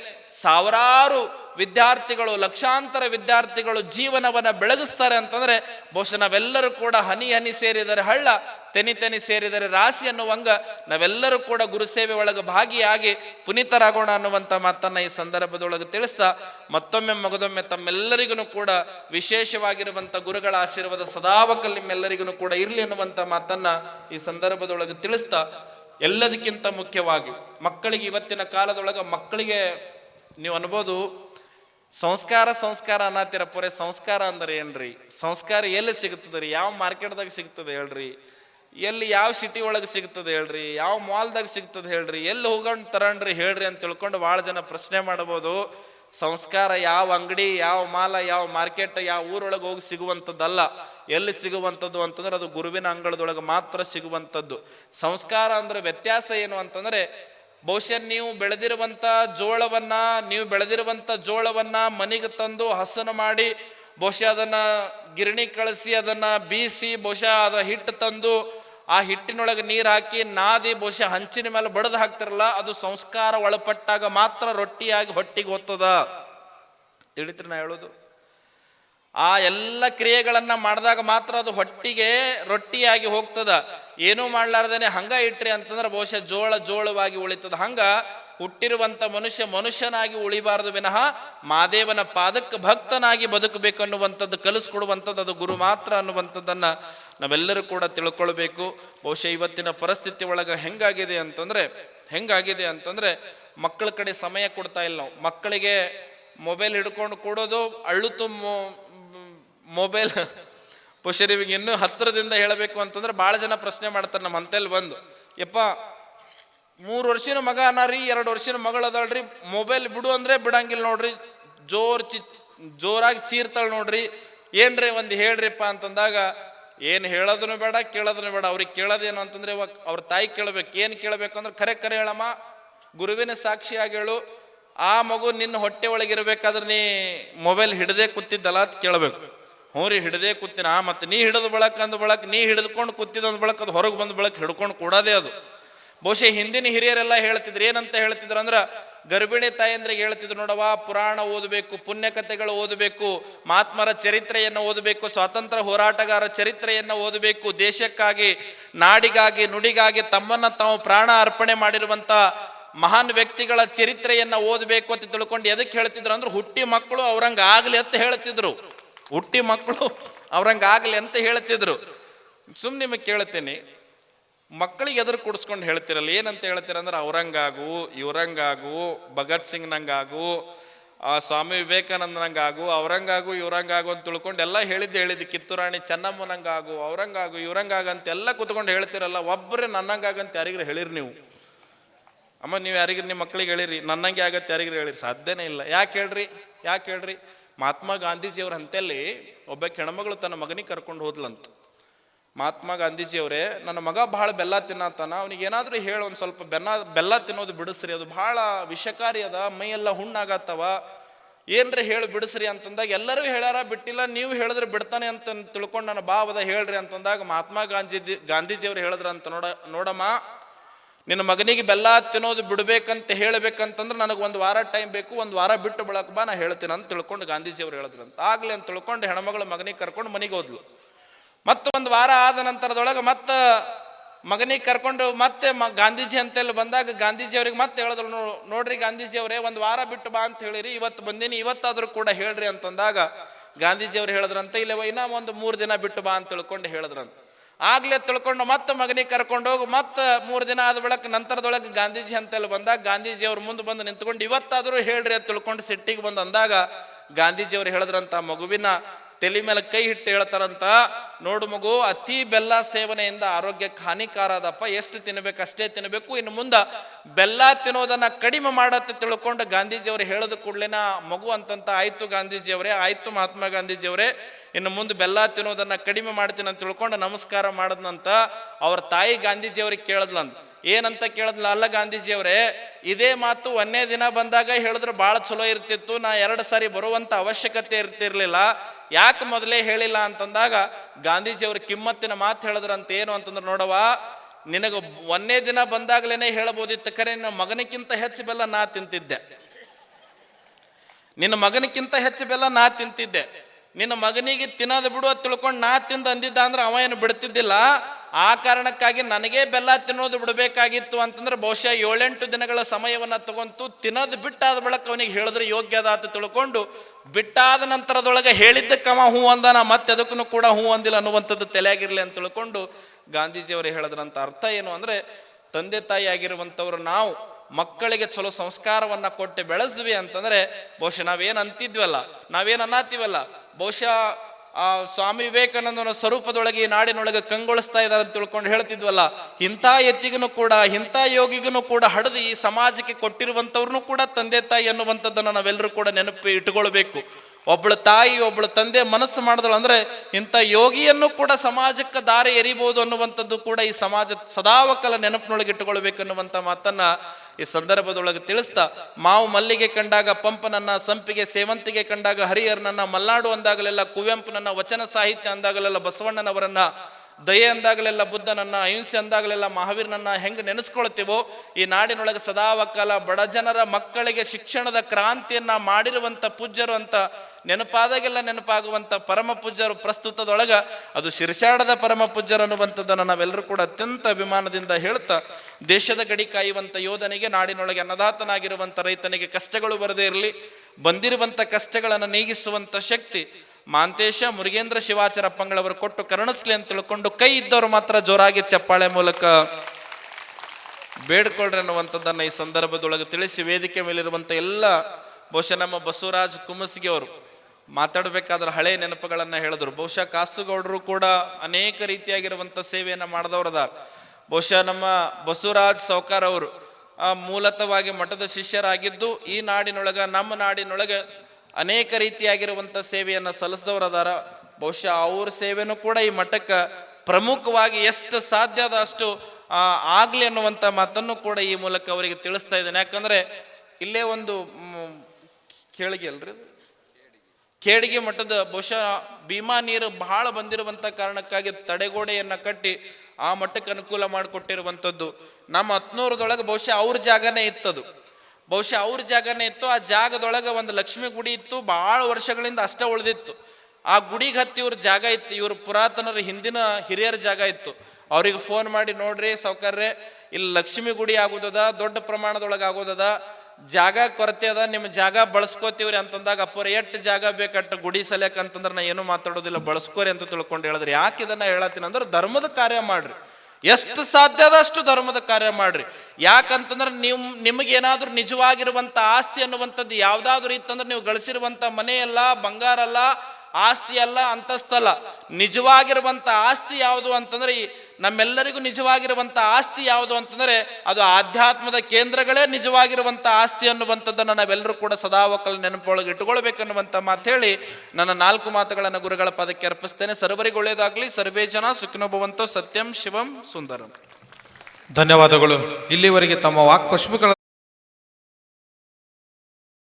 ಸಾವಿರಾರು ವಿದ್ಯಾರ್ಥಿಗಳು, ಲಕ್ಷಾಂತರ ವಿದ್ಯಾರ್ಥಿಗಳು ಜೀವನವನ್ನ ಬೆಳಗಿಸ್ತಾರೆ ಅಂತಂದ್ರೆ ಬಹುಶಃ ನಾವೆಲ್ಲರೂ ಕೂಡ ಹನಿ ಹನಿ ಸೇರಿದರೆ ಹಳ್ಳ ತೆನಿ ತೆನಿ ಸೇರಿದರೆ ರಾಶಿ ಅನ್ನುವಂಗ ನಾವೆಲ್ಲರೂ ಕೂಡ ಗುರುಸೇವೆ ಒಳಗೆ ಭಾಗಿಯಾಗಿ ಪುನೀತರಾಗೋಣ ಅನ್ನುವಂಥ ಮಾತನ್ನು ಈ ಸಂದರ್ಭದೊಳಗೆ ತಿಳಿಸ್ತಾ ಮತ್ತೊಮ್ಮೆ ಮಗದೊಮ್ಮೆ ತಮ್ಮೆಲ್ಲರಿಗೂ ಕೂಡ ವಿಶೇಷವಾಗಿರುವಂಥ ಗುರುಗಳ ಆಶೀರ್ವಾದ ಸದಾವಕಲ್ ನಿಮ್ಮೆಲ್ಲರಿಗೂ ಕೂಡ ಇರಲಿ ಅನ್ನುವಂಥ ಮಾತನ್ನು ಈ ಸಂದರ್ಭದೊಳಗೆ ತಿಳಿಸ್ತಾ ಎಲ್ಲದಕ್ಕಿಂತ ಮುಖ್ಯವಾಗಿ ಮಕ್ಕಳಿಗೆ ಇವತ್ತಿನ ಕಾಲದೊಳಗೆ ಮಕ್ಕಳಿಗೆ ನೀವು ಅನ್ಬೋದು ಸಂಸ್ಕಾರ ಸಂಸ್ಕಾರ ಅನ್ನತ್ತೀರ ಪೊರೆ ಸಂಸ್ಕಾರ ಅಂದ್ರೆ ಏನ್ರಿ? ಸಂಸ್ಕಾರ ಎಲ್ಲಿ ಸಿಗುತ್ತದೆ ರೀ ಯಾವ ಮಾರ್ಕೆಟ್ದಾಗ ಸಿಗ್ತದೆ ಹೇಳ್ರಿ? ಎಲ್ಲಿ ಯಾವ ಸಿಟಿ ಒಳಗೆ ಸಿಗ್ತದೆ ಹೇಳ್ರಿ? ಯಾವ ಮಾಲ್ದಾಗ ಸಿಗ್ತದೆ ಹೇಳ್ರಿ? ಎಲ್ಲಿ ಹೋಗೊಂಡು ತರಣ್ರಿ ಹೇಳ್ರಿ ಅಂತ ತಿಳ್ಕೊಂಡು ಭಾಳ ಜನ ಪ್ರಶ್ನೆ ಮಾಡ್ಬೋದು. ಸಂಸ್ಕಾರ ಯಾವ ಅಂಗಡಿ, ಯಾವ ಮಾಲ, ಯಾವ ಮಾರ್ಕೆಟ್, ಯಾವ ಊರೊಳಗೆ ಹೋಗಿ ಸಿಗುವಂಥದ್ದಲ್ಲ. ಎಲ್ಲಿ ಸಿಗುವಂಥದ್ದು ಅಂತಂದ್ರೆ ಅದು ಗುರುವಿನ ಅಂಗಳದೊಳಗೆ ಮಾತ್ರ ಸಿಗುವಂಥದ್ದು. ಸಂಸ್ಕಾರ ಅಂದ್ರೆ ವ್ಯತ್ಯಾಸ ಏನು ಅಂತಂದ್ರೆ ಬಹುಶಃ ನೀವು ಬೆಳೆದಿರುವಂತ ಜೋಳವನ್ನ, ನೀವು ಬೆಳೆದಿರುವಂತ ಜೋಳವನ್ನ ಮನೆಗೆ ತಂದು ಹಸನು ಮಾಡಿ, ಬಹುಶಃ ಅದನ್ನ ಗಿರಣಿ ಕಳಿಸಿ, ಅದನ್ನ ಬೀಸಿ, ಬಹುಶಃ ಅದ ಹಿಟ್ಟು ತಂದು ಆ ಹಿಟ್ಟಿನೊಳಗೆ ನೀರು ಹಾಕಿ ನಾದಿ ಬಹುಶಃ ಹಂಚಿನ ಮೇಲೆ ಬಡದು ಹಾಕ್ತಿರಲ್ಲ, ಅದು ಸಂಸ್ಕಾರ ಒಳಪಟ್ಟಾಗ ಮಾತ್ರ ರೊಟ್ಟಿಯಾಗಿ ಹೊಟ್ಟಿಗೆ ಹೊತ್ತದ ತಿಳಿತ್ರಿ ನಾ ಹೇಳೋದು. ಆ ಎಲ್ಲ ಕ್ರಿಯೆಗಳನ್ನ ಮಾಡಿದಾಗ ಮಾತ್ರ ಅದು ಹೊಟ್ಟಿಗೆ ರೊಟ್ಟಿಯಾಗಿ ಹೋಗ್ತದ. ಏನೂ ಮಾಡ್ಲಾರ್ದೇನೆ ಹಂಗ ಇಟ್ರಿ ಅಂತಂದ್ರೆ ಬಹುಶಃ ಜೋಳ ಜೋಳವಾಗಿ ಉಳಿತದ. ಹಂಗ ಹುಟ್ಟಿರುವಂತ ಮನುಷ್ಯ ಮನುಷ್ಯನಾಗಿ ಉಳಿಬಾರದು ವಿನಃ ಮಾದೇವನ ಪಾದಕ್ಕೆ ಭಕ್ತನಾಗಿ ಬದುಕಬೇಕು ಅನ್ನುವಂಥದ್ದು, ಕಲಿಸ್ಕೊಡುವಂಥದ್ದು ಅದು ಗುರು ಮಾತ್ರ ಅನ್ನುವಂಥದ್ದನ್ನ ನಾವೆಲ್ಲರೂ ಕೂಡ ತಿಳ್ಕೊಳ್ಬೇಕು. ಬಹುಶಃ ಇವತ್ತಿನ ಪರಿಸ್ಥಿತಿ ಒಳಗೆ ಹೆಂಗಾಗಿದೆ ಅಂತಂದರೆ ಹೆಂಗಾಗಿದೆ ಅಂತಂದರೆ ಮಕ್ಕಳ ಕಡೆ ಸಮಯ ಕೊಡ್ತಾ ಇಲ್ಲ ನಾವು. ಮಕ್ಕಳಿಗೆ ಮೊಬೈಲ್ ಹಿಡ್ಕೊಂಡು ಕೊಡೋದು ಅಳ್ಳುತ್ತು ಮೊಬೈಲ್ ಪುಷರಿವಿಗೆ ಇನ್ನೂ ಹತ್ತಿರದಿಂದ ಹೇಳಬೇಕು ಅಂತಂದ್ರೆ ಭಾಳ ಜನ ಪ್ರಶ್ನೆ ಮಾಡ್ತಾರೆ ನಮ್ಮ ಹಂತಲ್ಲಿ ಬಂದು. ಯಪ್ಪ, ಮೂರು ವರ್ಷದ ಮಗ ಅನಾರಿ ಎರಡು ವರ್ಷದ ಮಗಳು ಮೊಬೈಲ್ ಬಿಡು ಅಂದ್ರೆ ಬಿಡಂಗಿಲ್ಲ ನೋಡ್ರಿ. ಜೋರ್ ಚಿ ಜೋರಾಗಿ ಚೀರ್ತಾಳೆ ನೋಡ್ರಿ. ಏನ್ರಿ ಒಂದು ಹೇಳ್ರಿಪ್ಪ ಅಂತಂದಾಗ ಏನು ಹೇಳೋದನ್ನು ಬೇಡ, ಕೇಳೋದನ್ನು ಬೇಡ. ಅವ್ರಿಗೆ ಕೇಳೋದೇನು ಅಂತಂದ್ರೆ ಇವಾಗ ಅವ್ರ ತಾಯಿ ಕೇಳಬೇಕು. ಏನು ಕೇಳಬೇಕು ಅಂದ್ರೆ ಕರೆ ಕರೆ ಹೇಳಮ್ಮ. ಗುರುವಿನ ಸಾಕ್ಷಿಯಾಗಿ ಹೇಳು ಆ ಮಗು ನಿನ್ನ ಹೊಟ್ಟೆ ಒಳಗೆ ಇರ್ಬೇಕಾದ್ರೆ ನೀ ಮೊಬೈಲ್ ಹಿಡದೆ ಕೂತಿದ್ದಲ್ಲ ಅಂತ ಕೇಳಬೇಕು. ಹ್ಞೂ ರೀ, ಹಿಡದೆ ಕೂತಿನ. ಮತ್ತೆ ನೀ ಹಿಡಿದ ಬಳಕ ಅಂದ ಬಳಕ, ನೀ ಹಿಡಿದುಕೊಂಡು ಕೂತಿದ್ದೊಂದು ಬಳಕ, ಅದು ಹೊರಗೆ ಬಂದ ಬಳಕ ಹಿಡ್ಕೊಂಡು ಕೂಡದೇ ಅದು. ಬಹುಶಃ ಹಿಂದಿನ ಹಿರಿಯರೆಲ್ಲ ಹೇಳ್ತಿದ್ರು. ಏನಂತ ಹೇಳ್ತಿದ್ರು ಅಂದ್ರ ಗರ್ಭಿಣಿ ತಾಯಂದ್ರಿಗೆ ಹೇಳ್ತಿದ್ರು ನೋಡವ ಪುರಾಣ ಓದಬೇಕು, ಪುಣ್ಯಕಥೆಗಳು ಓದಬೇಕು, ಮಹಾತ್ಮರ ಚರಿತ್ರೆಯನ್ನು ಓದಬೇಕು, ಸ್ವಾತಂತ್ರ್ಯ ಹೋರಾಟಗಾರ ಚರಿತ್ರೆಯನ್ನು ಓದಬೇಕು, ದೇಶಕ್ಕಾಗಿ, ನಾಡಿಗಾಗಿ, ನುಡಿಗಾಗಿ ತಮ್ಮನ್ನ ತಾವು ಪ್ರಾಣ ಅರ್ಪಣೆ ಮಾಡಿರುವಂತ ಮಹಾನ್ ವ್ಯಕ್ತಿಗಳ ಚರಿತ್ರೆಯನ್ನ ಓದಬೇಕು ಅಂತ ತಿಳ್ಕೊಂಡು ಎದಕ್ಕೆ ಹೇಳ್ತಿದ್ರು ಅಂದ್ರೆ ಹುಟ್ಟಿ ಮಕ್ಕಳು ಅವ್ರಂಗ ಆಗ್ಲಿ ಅಂತ ಹೇಳ್ತಿದ್ರು. ಹುಟ್ಟಿ ಮಕ್ಕಳು ಅವ್ರಂಗ ಆಗ್ಲಿ ಅಂತ ಹೇಳ್ತಿದ್ರು. ಸುಮ್ ನಿಮಗೆ ಕೇಳ್ತೇನೆ ಮಕ್ಕಳಿಗೆ ಎದುರು ಕೊಡಿಸ್ಕೊಂಡು ಹೇಳ್ತಿರಲ್ಲ, ಏನಂತ ಹೇಳ್ತೀರಂದ್ರೆ ಅವ್ರಂಗಾಗು ಇವ್ರಂಗಾಗು ಭಗತ್ ಸಿಂಗ್ ನಂಗಾಗು, ಆ ಸ್ವಾಮಿ ವಿವೇಕಾನಂದನಂಗಾಗು ಅವ್ರಂಗಾಗು ಇವರಂಗಾಗು ಅಂತ ತಿಳ್ಕೊಂಡು ಎಲ್ಲ ಹೇಳಿದ್ದು ಹೇಳಿದ್ದು ಕಿತ್ತೂರಾಣಿ ಚೆನ್ನಮ್ಮನಂಗಾಗು ಅವ್ರಂಗಾಗು ಇವರಂಗಾಗು ಅಂತ ಎಲ್ಲ ಕುತ್ಕೊಂಡು ಹೇಳ್ತಿರಲ್ಲ ಒಬ್ಬರೇ ನನ್ನಂಗಾಗಂತ ಯಾರಿಗ್ರು ಹೇಳಿರಿ ನೀವು? ಅಮ್ಮ, ನೀವು ಯಾರಿಗ್ರಿ ನಿಮ್ಮ ಮಕ್ಕಳಿಗೆ ಹೇಳಿರಿ, ನನ್ನಂಗೆ ಆಗತ್ತೆ ಯಾರಿಗ್ರಿ ಹೇಳಿರಿ? ಸಾಧ್ಯನೇ ಇಲ್ಲ. ಯಾಕೆ ಹೇಳ್ರಿ? ಯಾಕೆ ಹೇಳ್ರಿ? ಮಹಾತ್ಮ ಗಾಂಧೀಜಿಯವ್ರ ಹಂತಲ್ಲಿ ಒಬ್ಬ ಹೆಣ್ಮಗಳು ತನ್ನ ಮಗನಿಗೆ ಕರ್ಕೊಂಡು ಹೋದ್ಲಂತ. ಮಹಾತ್ಮ ಗಾಂಧೀಜಿಯವರೇ, ನನ್ನ ಮಗ ಬಹಳ ಬೆಲ್ಲ ತಿನ್ನತ್ತಾನ ಅವನಿಗೆ ಏನಾದರೂ ಹೇಳು, ಒಂದು ಸ್ವಲ್ಪ ಬೆನ್ನ, ಬೆಲ್ಲ ತಿನ್ನೋದು ಬಿಡಿಸ್ರಿ. ಅದು ಬಹಳ ವಿಷಕಾರಿ ಅದ, ಮೈಯೆಲ್ಲ ಹುಣ್ಣಾಗತ್ತವ. ಏನ್ರಿ ಹೇಳಿ, ಬಿಡಿಸ್ರಿ ಅಂತಂದಾಗ, ಎಲ್ಲರೂ ಹೇಳ್ಯಾರ, ಬಿಟ್ಟಿಲ್ಲ, ನೀವು ಹೇಳಿದ್ರೆ ಬಿಡ್ತಾನೆ ಅಂತ ತಿಳ್ಕೊಂಡು ನನ್ನ ಭಾವದ ಹೇಳ್ರಿ ಅಂತಂದಾಗ ಮಹಾತ್ಮ ಗಾಂಧಿ ಗಾಂಧೀಜಿಯವರು ಹೇಳಿದ್ರ ಅಂತ ನೋಡ, ನೋಡಮ್ಮ, ನಿನ್ನ ಮಗನಿಗೆ ಬೆಲ್ಲ ತಿನ್ನೋದು ಬಿಡ್ಬೇಕಂತ ಹೇಳ್ಬೇಕಂತಂದ್ರೆ ನನಗೆ ಒಂದು ವಾರ ಟೈಮ್ ಬೇಕು, ಒಂದು ವಾರ ಬಿಟ್ಟು ಬಳಕ ಬಾ, ನಾ ಹೇಳ್ತೀನಿ ಅಂತ ತಿಳ್ಕೊಂಡು ಗಾಂಧೀಜಿಯವ್ರು ಹೇಳಿದ್ರಂತ. ಆಗ್ಲಿ ಅಂತ ತಿಳ್ಕೊಂಡು ಹೆಣ್ಮಗಳು ಮಗನಿಗೆ ಕರ್ಕೊಂಡು ಮನೆಗೆ ಹೋದ್ಲು. ಮತ್ತೆ ಒಂದು ವಾರ ಆದ ನಂತರದೊಳಗೆ ಮತ್ತೆ ಮಗನಿಗೆ ಕರ್ಕೊಂಡು ಮತ್ತೆ ಮ ಗಾಂಧೀಜಿ ಅಂತೆಲ್ಲ ಬಂದಾಗ ಗಾಂಧೀಜಿ ಅವ್ರಿಗೆ ಮತ್ತೆ ಹೇಳಿದ್ರು, "ನೋ- ನೋಡ್ರಿ ಗಾಂಧೀಜಿ ಅವರೇ, ಒಂದು ವಾರ ಬಿಟ್ಟು ಬಾ ಅಂತ ಹೇಳಿರಿ, ಇವತ್ತು ಬಂದೀನಿ, ಇವತ್ತಾದರೂ ಕೂಡ ಹೇಳ್ರಿ ಅಂತಂದಾಗ ಗಾಂಧೀಜಿ ಅವ್ರು ಹೇಳಿದ್ರಂತೆ ಇಲ್ಲ ಇನ್ನೂ ಒಂದು ಮೂರು ದಿನ ಬಿಟ್ಟು ಬಾ ಅಂತ ತಿಳ್ಕೊಂಡು ಹೇಳಿದ್ರಂತ. ಆಗ್ಲೇ ತಿಳ್ಕೊಂಡು ಮತ್ತೆ ಮಗನಿಗೆ ಕರ್ಕೊಂಡು ಹೋಗಿ, ಮತ್ತೆ ಮೂರು ದಿನ ಆದ ಬಳಿಕ ನಂತರದೊಳಗೆ ಗಾಂಧೀಜಿ ಅಂತೆಲ್ಲ ಬಂದಾಗ ಗಾಂಧೀಜಿ ಅವ್ರ ಮುಂದೆ ಬಂದು ನಿಂತ್ಕೊಂಡು, ಇವತ್ತಾದರೂ ಹೇಳ್ರಿ ಅಂತ ತಿಳ್ಕೊಂಡು ಸಿಟ್ಟಿಗೆ ಬಂದು ಅಂದಾಗ ಗಾಂಧೀಜಿ ಅವ್ರು ಹೇಳಿದ್ರಂತ ಮಗುವಿನ ತಲೆ ಮೇಲೆ ಕೈ ಹಿಟ್ಟು ಹೇಳ್ತಾರಂತ. ನೋಡು ಮಗು, ಅತಿ ಬೆಲ್ಲ ಸೇವನೆಯಿಂದ ಆರೋಗ್ಯಕ್ಕೆ ಹಾನಿಕಾರ ಅದಪ್ಪ ಎಷ್ಟು ತಿನ್ನಬೇಕು ಅಷ್ಟೇ ತಿನ್ನಬೇಕು ಇನ್ನು ಮುಂದೆ ಬೆಲ್ಲ ತಿನ್ನೋದನ್ನ ಕಡಿಮೆ ಮಾಡತ್ತೆ ತಿಳ್ಕೊಂಡು ಗಾಂಧೀಜಿ ಅವ್ರು ಹೇಳದ ಕೂಡ್ಲೇನ ಮಗು ಅಂತಂತ ಆಯ್ತು ಗಾಂಧೀಜಿ ಅವರೇ ಆಯ್ತು ಮಹಾತ್ಮ ಗಾಂಧೀಜಿ ಅವರೇ ಇನ್ನು ಮುಂದೆ ಬೆಲ್ಲ ತಿನ್ನೋದನ್ನ ಕಡಿಮೆ ಮಾಡ್ತೀನಿ ಅಂತ ತಿಳ್ಕೊಂಡು ನಮಸ್ಕಾರ ಮಾಡದ್ನಂತ ಅವ್ರ ತಾಯಿ ಗಾಂಧೀಜಿ ಅವ್ರಿಗೆ ಕೇಳದ್ಲಂತ. ಏನಂತ ಕೇಳಿದ್ಲ ಅಲ್ಲ ಗಾಂಧೀಜಿ ಅವರೇ ಇದೇ ಮಾತು ಒಂದೇ ದಿನ ಬಂದಾಗ ಹೇಳಿದ್ರೆ ಭಾಳ ಚಲೋ ಇರ್ತಿತ್ತು, ನಾ ಎರಡು ಸಾರಿ ಬರುವಂತ ಅವಶ್ಯಕತೆ ಇರ್ತಿರ್ಲಿಲ್ಲ, ಯಾಕೆ ಮೊದಲೇ ಹೇಳಿಲ್ಲ ಅಂತಂದಾಗ ಗಾಂಧೀಜಿಯವ್ರ ಕಿಮ್ಮತ್ತಿನ ಮಾತು ಹೇಳಿದ್ರಂತ ಏನು ಅಂತಂದ್ರೆ ನೋಡವ ನಿನಗೆ ಒಂದೇ ದಿನ ಬಂದಾಗಲೇ ಹೇಳಬಹುದಿತ್ತು ಕರೆ ನಿನ್ನ ಮಗನಿಗಿಂತ ಹೆಚ್ಚು ಬೆಲ್ಲ ನಾ ತಿಂತಿದ್ದೆ. ನಿನ್ನ ಮಗನಿಗಿಂತ ಹೆಚ್ಚು ಬೆಲ್ಲ ನಾ ತಿಂತಿದ್ದೆ. ನಿನ್ನ ಮಗನಿಗೆ ತಿನ್ನೋದು ಬಿಡುವ ತಿಳ್ಕೊಂಡು ನಾ ತಿಂದು ಅಂದಿದ್ದ ಅಂದ್ರೆ ಅವ ಏನು ಬಿಡ್ತಿದ್ದಿಲ್ಲ ಆ ಕಾರಣಕ್ಕಾಗಿ ನನಗೇ ಬೆಲ್ಲ ತಿನ್ನೋದು ಬಿಡಬೇಕಾಗಿತ್ತು ಅಂತಂದ್ರೆ ಬಹುಶಃ ಏಳೆಂಟು ದಿನಗಳ ಸಮಯವನ್ನು ತಗೊಂತು ತಿನ್ನೋದು ಬಿಟ್ಟಾದ ಬಳಿಕ ಅವನಿಗೆ ಹೇಳಿದ್ರೆ ಯೋಗ್ಯ ಅದ ಅಂತ ತಿಳ್ಕೊಂಡು ಬಿಟ್ಟಾದ ನಂತರದೊಳಗೆ ಹೇಳಿದ್ದಕ್ಕವ ಹೂ ಅಂದನ, ಮತ್ತೆ ಅದಕ್ಕೂ ಕೂಡ ಹೂ ಅಂದಿಲ್ಲ ಅನ್ನುವಂಥದ್ದು ತಲೆಯಾಗಿರಲಿ ಅಂತ ತಿಳ್ಕೊಂಡು ಗಾಂಧೀಜಿಯವರು ಹೇಳಿದ್ರಂತ ಅರ್ಥ ಏನು ಅಂದರೆ ತಂದೆ ತಾಯಿ ಆಗಿರುವಂಥವ್ರು ನಾವು ಮಕ್ಕಳಿಗೆ ಚಲೋ ಸಂಸ್ಕಾರವನ್ನು ಕೊಟ್ಟು ಬೆಳೆಸಿದ್ವಿ ಅಂತಂದರೆ ಬಹುಶಃ ನಾವೇನು ಅಂತಿದ್ವಲ್ಲ ನಾವೇನು ಅನ್ನತ್ತೀವಲ್ಲ ಬಹುಶಃ ಆ ಸ್ವಾಮಿ ವಿವೇಕಾನಂದನ ಸ್ವರೂಪದೊಳಗೆ ಈ ನಾಡಿನೊಳಗೆ ಕಂಗೊಳಿಸ್ತಾ ಇದ್ದಾರೆ ಅಂತ ತಿಳ್ಕೊಂಡು ಹೇಳ್ತಿದ್ವಲ್ಲ, ಇಂಥ ಎತ್ತಿಗೂ ಕೂಡ, ಇಂಥ ಯೋಗಿಗೂ ಕೂಡ ಹಡದು ಈ ಸಮಾಜಕ್ಕೆ ಕೊಟ್ಟಿರುವಂಥವ್ರನ್ನು ಕೂಡ ತಂದೆ ತಾಯಿ ಅನ್ನುವಂಥದ್ದನ್ನು ನಾವೆಲ್ಲರೂ ಕೂಡ ನೆನಪು ಇಟ್ಕೊಳ್ಬೇಕು. ಒಬ್ಬಳು ತಾಯಿ ಒಬ್ಬಳು ತಂದೆ ಮನಸ್ಸು ಮಾಡಿದಳು ಅಂದರೆ ಇಂಥ ಯೋಗಿಯನ್ನು ಕೂಡ ಸಮಾಜಕ್ಕೆ ದಾರಿ ಎರಿಬೋದು ಅನ್ನುವಂಥದ್ದು ಕೂಡ ಈ ಸಮಾಜ ಸದಾವಕಲ ನೆನಪಿನೊಳಗೆ ಇಟ್ಟುಕೊಳ್ಬೇಕು ಅನ್ನುವಂಥ ಮಾತನ್ನ ಈ ಸಂದರ್ಭದೊಳಗೆ ತಿಳಿಸ್ತಾ, ಮಾವು ಮಲ್ಲಿಗೆ ಕಂಡಾಗ ಪಂಪನನ್ನ, ಸಂಪಿಗೆ ಸೇವಂತಿಗೆ ಕಂಡಾಗ ಹರಿಹರನನ್ನ ಮಲ್ನಾಡು ಅಂದಾಗಲೆಲ್ಲ ಕುವೆಂಪುನನ್ನ ವಚನ ಸಾಹಿತ್ಯ ಅಂದಾಗಲೆಲ್ಲ ಬಸವಣ್ಣನವರನ್ನ ದಯೆ ಅಂದಾಗಲೆಲ್ಲ ಬುದ್ಧನನ್ನ, ಅಹಿಂಸೆ ಅಂದಾಗಲೆಲ್ಲ ಮಹಾವೀರನನ್ನ ಹೆಂಗೆ ನೆನೆಸ್ಕೊಳ್ತೀವೋ, ಈ ನಾಡಿನೊಳಗೆ ಸದಾವಕಾಲ ಬಡ ಜನರ ಮಕ್ಕಳಿಗೆ ಶಿಕ್ಷಣದ ಕ್ರಾಂತಿಯನ್ನ ಮಾಡಿರುವಂಥ ಪೂಜ್ಯರು ಅಂತ ನೆನಪಾದಾಗೆಲ್ಲ ನೆನಪಾಗುವಂತ ಪರಮ ಪೂಜ್ಯರು ಪ್ರಸ್ತುತದೊಳಗೆ ಅದು ಶಿರ್ಷಾಡದ ಪರಮ ಪೂಜ್ಯರು ಅನ್ನುವಂಥದ್ದನ್ನು ನಾವೆಲ್ಲರೂ ಕೂಡ ಅತ್ಯಂತ ಅಭಿಮಾನದಿಂದ ಹೇಳ್ತಾ, ದೇಶದ ಗಡಿ ಕಾಯುವಂತ ಯೋಧನಿಗೆ, ನಾಡಿನೊಳಗೆ ಅನ್ನದಾತನಾಗಿರುವಂತ ರೈತನಿಗೆ ಕಷ್ಟಗಳು ಬರದೇ ಇರಲಿ ಬಂದಿರುವಂಥ ಕಷ್ಟಗಳನ್ನು ನೀಗಿಸುವಂತ ಶಕ್ತಿ ಮಾಂತೇಶ, ಮುರುಗೇಂದ್ರ ಶಿವಾಚಾರಪ್ಪಂಗಳವರು ಕೊಟ್ಟು ಕರುಣಿಸ್ಲಿ ಅಂತ ತಿಳ್ಕೊಂಡು ಕೈ ಇದ್ದವರು ಮಾತ್ರ ಜೋರಾಗಿ ಚಪ್ಪಾಳೆ ಮೂಲಕ ಬೇಡ್ಕೊಳ್ರಿ ಅನ್ನುವಂಥದ್ದನ್ನು ಈ ಸಂದರ್ಭದೊಳಗೆ ತಿಳಿಸಿ ವೇದಿಕೆ ಮೇಲಿರುವಂಥ ಎಲ್ಲ ಬಹುಶಃ ನಮ್ಮ ಬಸವರಾಜ್ ಕುಮಸ್ಗಿ ಅವರು ಮಾತಾಡಬೇಕಾದ್ರೆ ಹಳೆ ನೆನಪುಗಳನ್ನು ಹೇಳಿದ್ರು. ಬಹುಶಃ ಕಾಸುಗೌಡರು ಕೂಡ ಅನೇಕ ರೀತಿಯಾಗಿರುವಂಥ ಸೇವೆಯನ್ನು ಮಾಡಿದವರದಾರ ಬಹುಶಃ ನಮ್ಮ ಬಸವರಾಜ್ ಸೌಕಾರ್ ಅವರು ಮೂಲತಃವಾಗಿ ಮಠದ ಶಿಷ್ಯರಾಗಿದ್ದು ಈ ನಾಡಿನೊಳಗೆ, ನಮ್ಮ ನಾಡಿನೊಳಗೆ ಅನೇಕ ರೀತಿಯಾಗಿರುವಂಥ ಸೇವೆಯನ್ನು ಸಲ್ಲಿಸಿದವರದಾರ. ಬಹುಶಃ ಅವ್ರ ಸೇವೆನೂ ಕೂಡ ಈ ಮಠಕ್ಕೆ ಪ್ರಮುಖವಾಗಿ ಎಷ್ಟು ಸಾಧ್ಯ ಅದ ಅಷ್ಟು ಆಗಲಿ ಅನ್ನುವಂಥ ಮಾತನ್ನು ಕೂಡ ಈ ಮೂಲಕ ಅವರಿಗೆ ತಿಳಿಸ್ತಾ ಇದ್ದೇನೆ. ಯಾಕಂದರೆ ಇಲ್ಲೇ ಒಂದು ಕೇಳಿಗೆ ಅಲ್ರಿ? ಕೇಡಿಗೆ ಮಠದ ಬಹುಶಃ ಭೀಮಾ ನೀರು ಬಹಳ ಬಂದಿರುವಂಥ ಕಾರಣಕ್ಕಾಗಿ ತಡೆಗೋಡೆಯನ್ನು ಕಟ್ಟಿ ಆ ಮಠಕ್ಕೆ ಅನುಕೂಲ ಮಾಡಿಕೊಟ್ಟಿರುವಂಥದ್ದು. ನಮ್ಮ ಹತ್ನೂರದೊಳಗೆ ಬಹುಶಃ ಅವ್ರ ಜಾಗನೇ ಇತ್ತದು. ಬಹುಶಃ ಅವ್ರ ಜಾಗನೇ ಇತ್ತು, ಆ ಜಾಗದೊಳಗೆ ಒಂದು ಲಕ್ಷ್ಮಿ ಗುಡಿ ಇತ್ತು ಬಹಳ ವರ್ಷಗಳಿಂದ ಅಷ್ಟೇ ಉಳಿದಿತ್ತು. ಆ ಗುಡಿಗೆ ಹತ್ತಿ ಇವ್ರ ಜಾಗ ಇತ್ತು, ಇವ್ರ ಪುರಾತನರ ಹಿಂದಿನ ಹಿರಿಯರ ಜಾಗ ಇತ್ತು. ಅವ್ರಿಗೆ ಫೋನ್ ಮಾಡಿ, ನೋಡ್ರಿ ಸೌಕರ್ಯ ಇಲ್ಲಿ ಲಕ್ಷ್ಮಿ ಗುಡಿ ಆಗೋದದ, ದೊಡ್ಡ ಪ್ರಮಾಣದೊಳಗೆ ಆಗೋದದ, ಜಾಗ ಕೊರತೆ ಅದ ನಿಮ್ಮ ಜಾಗ ಬಳಸ್ಕೋತೀವ್ರಿ ಅಂತಂದಾಗ, ಅಪ್ಪರ, ಎಷ್ಟು ಜಾಗ ಬೇಕಟ್ಟು ಗುಡಿ ಸಲ್ಯಾಕ? ಅಂತಂದ್ರೆ ನಾ ಏನು ಮಾತಾಡೋದಿಲ್ಲ, ಬಳಸ್ಕೋರಿ ಅಂತ ತಿಳ್ಕೊಂಡು ಹೇಳಿದ್ರೆ. ಯಾಕೆ ಇದನ್ನ ಹೇಳತ್ತೀನಿ? ಅಂದ್ರೆ ಧರ್ಮದ ಕಾರ್ಯ ಮಾಡ್ರಿ. ಎಷ್ಟು ಸಾಧ್ಯದಷ್ಟು ಧರ್ಮದ ಕಾರ್ಯ ಮಾಡ್ರಿ. ಯಾಕಂತಂದ್ರೆ ನೀವು ನಿಮಗೇನಾದ್ರೂ ನಿಜವಾಗಿರುವಂತ ಆಸ್ತಿ ಅನ್ನುವಂಥದ್ದು ಯಾವುದಾದ್ರೂ ಇತ್ತಂದ್ರೆ ನೀವು ಗಳಿಸಿರುವಂಥ ಮನೆಯಲ್ಲ ಬಂಗಾರಲ್ಲ ಆಸ್ತಿ ಅಲ್ಲ ಅಂತಸ್ತಲ್ಲ ನಿಜವಾಗಿರುವಂತ ಆಸ್ತಿ ಯಾವುದು ಅಂತಂದ್ರೆ ಈ ನಮ್ಮೆಲ್ಲರಿಗೂ ನಿಜವಾಗಿರುವಂಥ ಆಸ್ತಿ ಯಾವುದು ಅಂತಂದರೆ ಅದು ಆಧ್ಯಾತ್ಮದ ಕೇಂದ್ರಗಳೇ ನಿಜವಾಗಿರುವಂಥ ಆಸ್ತಿ ಅನ್ನುವಂಥದ್ದನ್ನು ನಾವೆಲ್ಲರೂ ಕೂಡ ಸದಾವಕಲ್ ನೆನಪೊಳಗೆ ಇಟ್ಟುಕೊಳ್ಬೇಕನ್ನುವಂಥ ಮಾತು ಹೇಳಿ ನನ್ನ ನಾಲ್ಕು ಮಾತುಗಳನ್ನು ಗುರುಗಳ ಪದಕ್ಕೆ ಅರ್ಪಿಸ್ತೇನೆ. ಸರ್ವರಿಗೂ ಒಳ್ಳೆಯದಾಗಲಿ. ಸರ್ವೇ ಜನ ಸುಖನೋಭವಂತೋ. ಸತ್ಯಂ ಶಿವಂ ಸುಂದರಂ. ಧನ್ಯವಾದಗಳು. ಇಲ್ಲಿವರೆಗೆ ತಮ್ಮ ವಾಕ್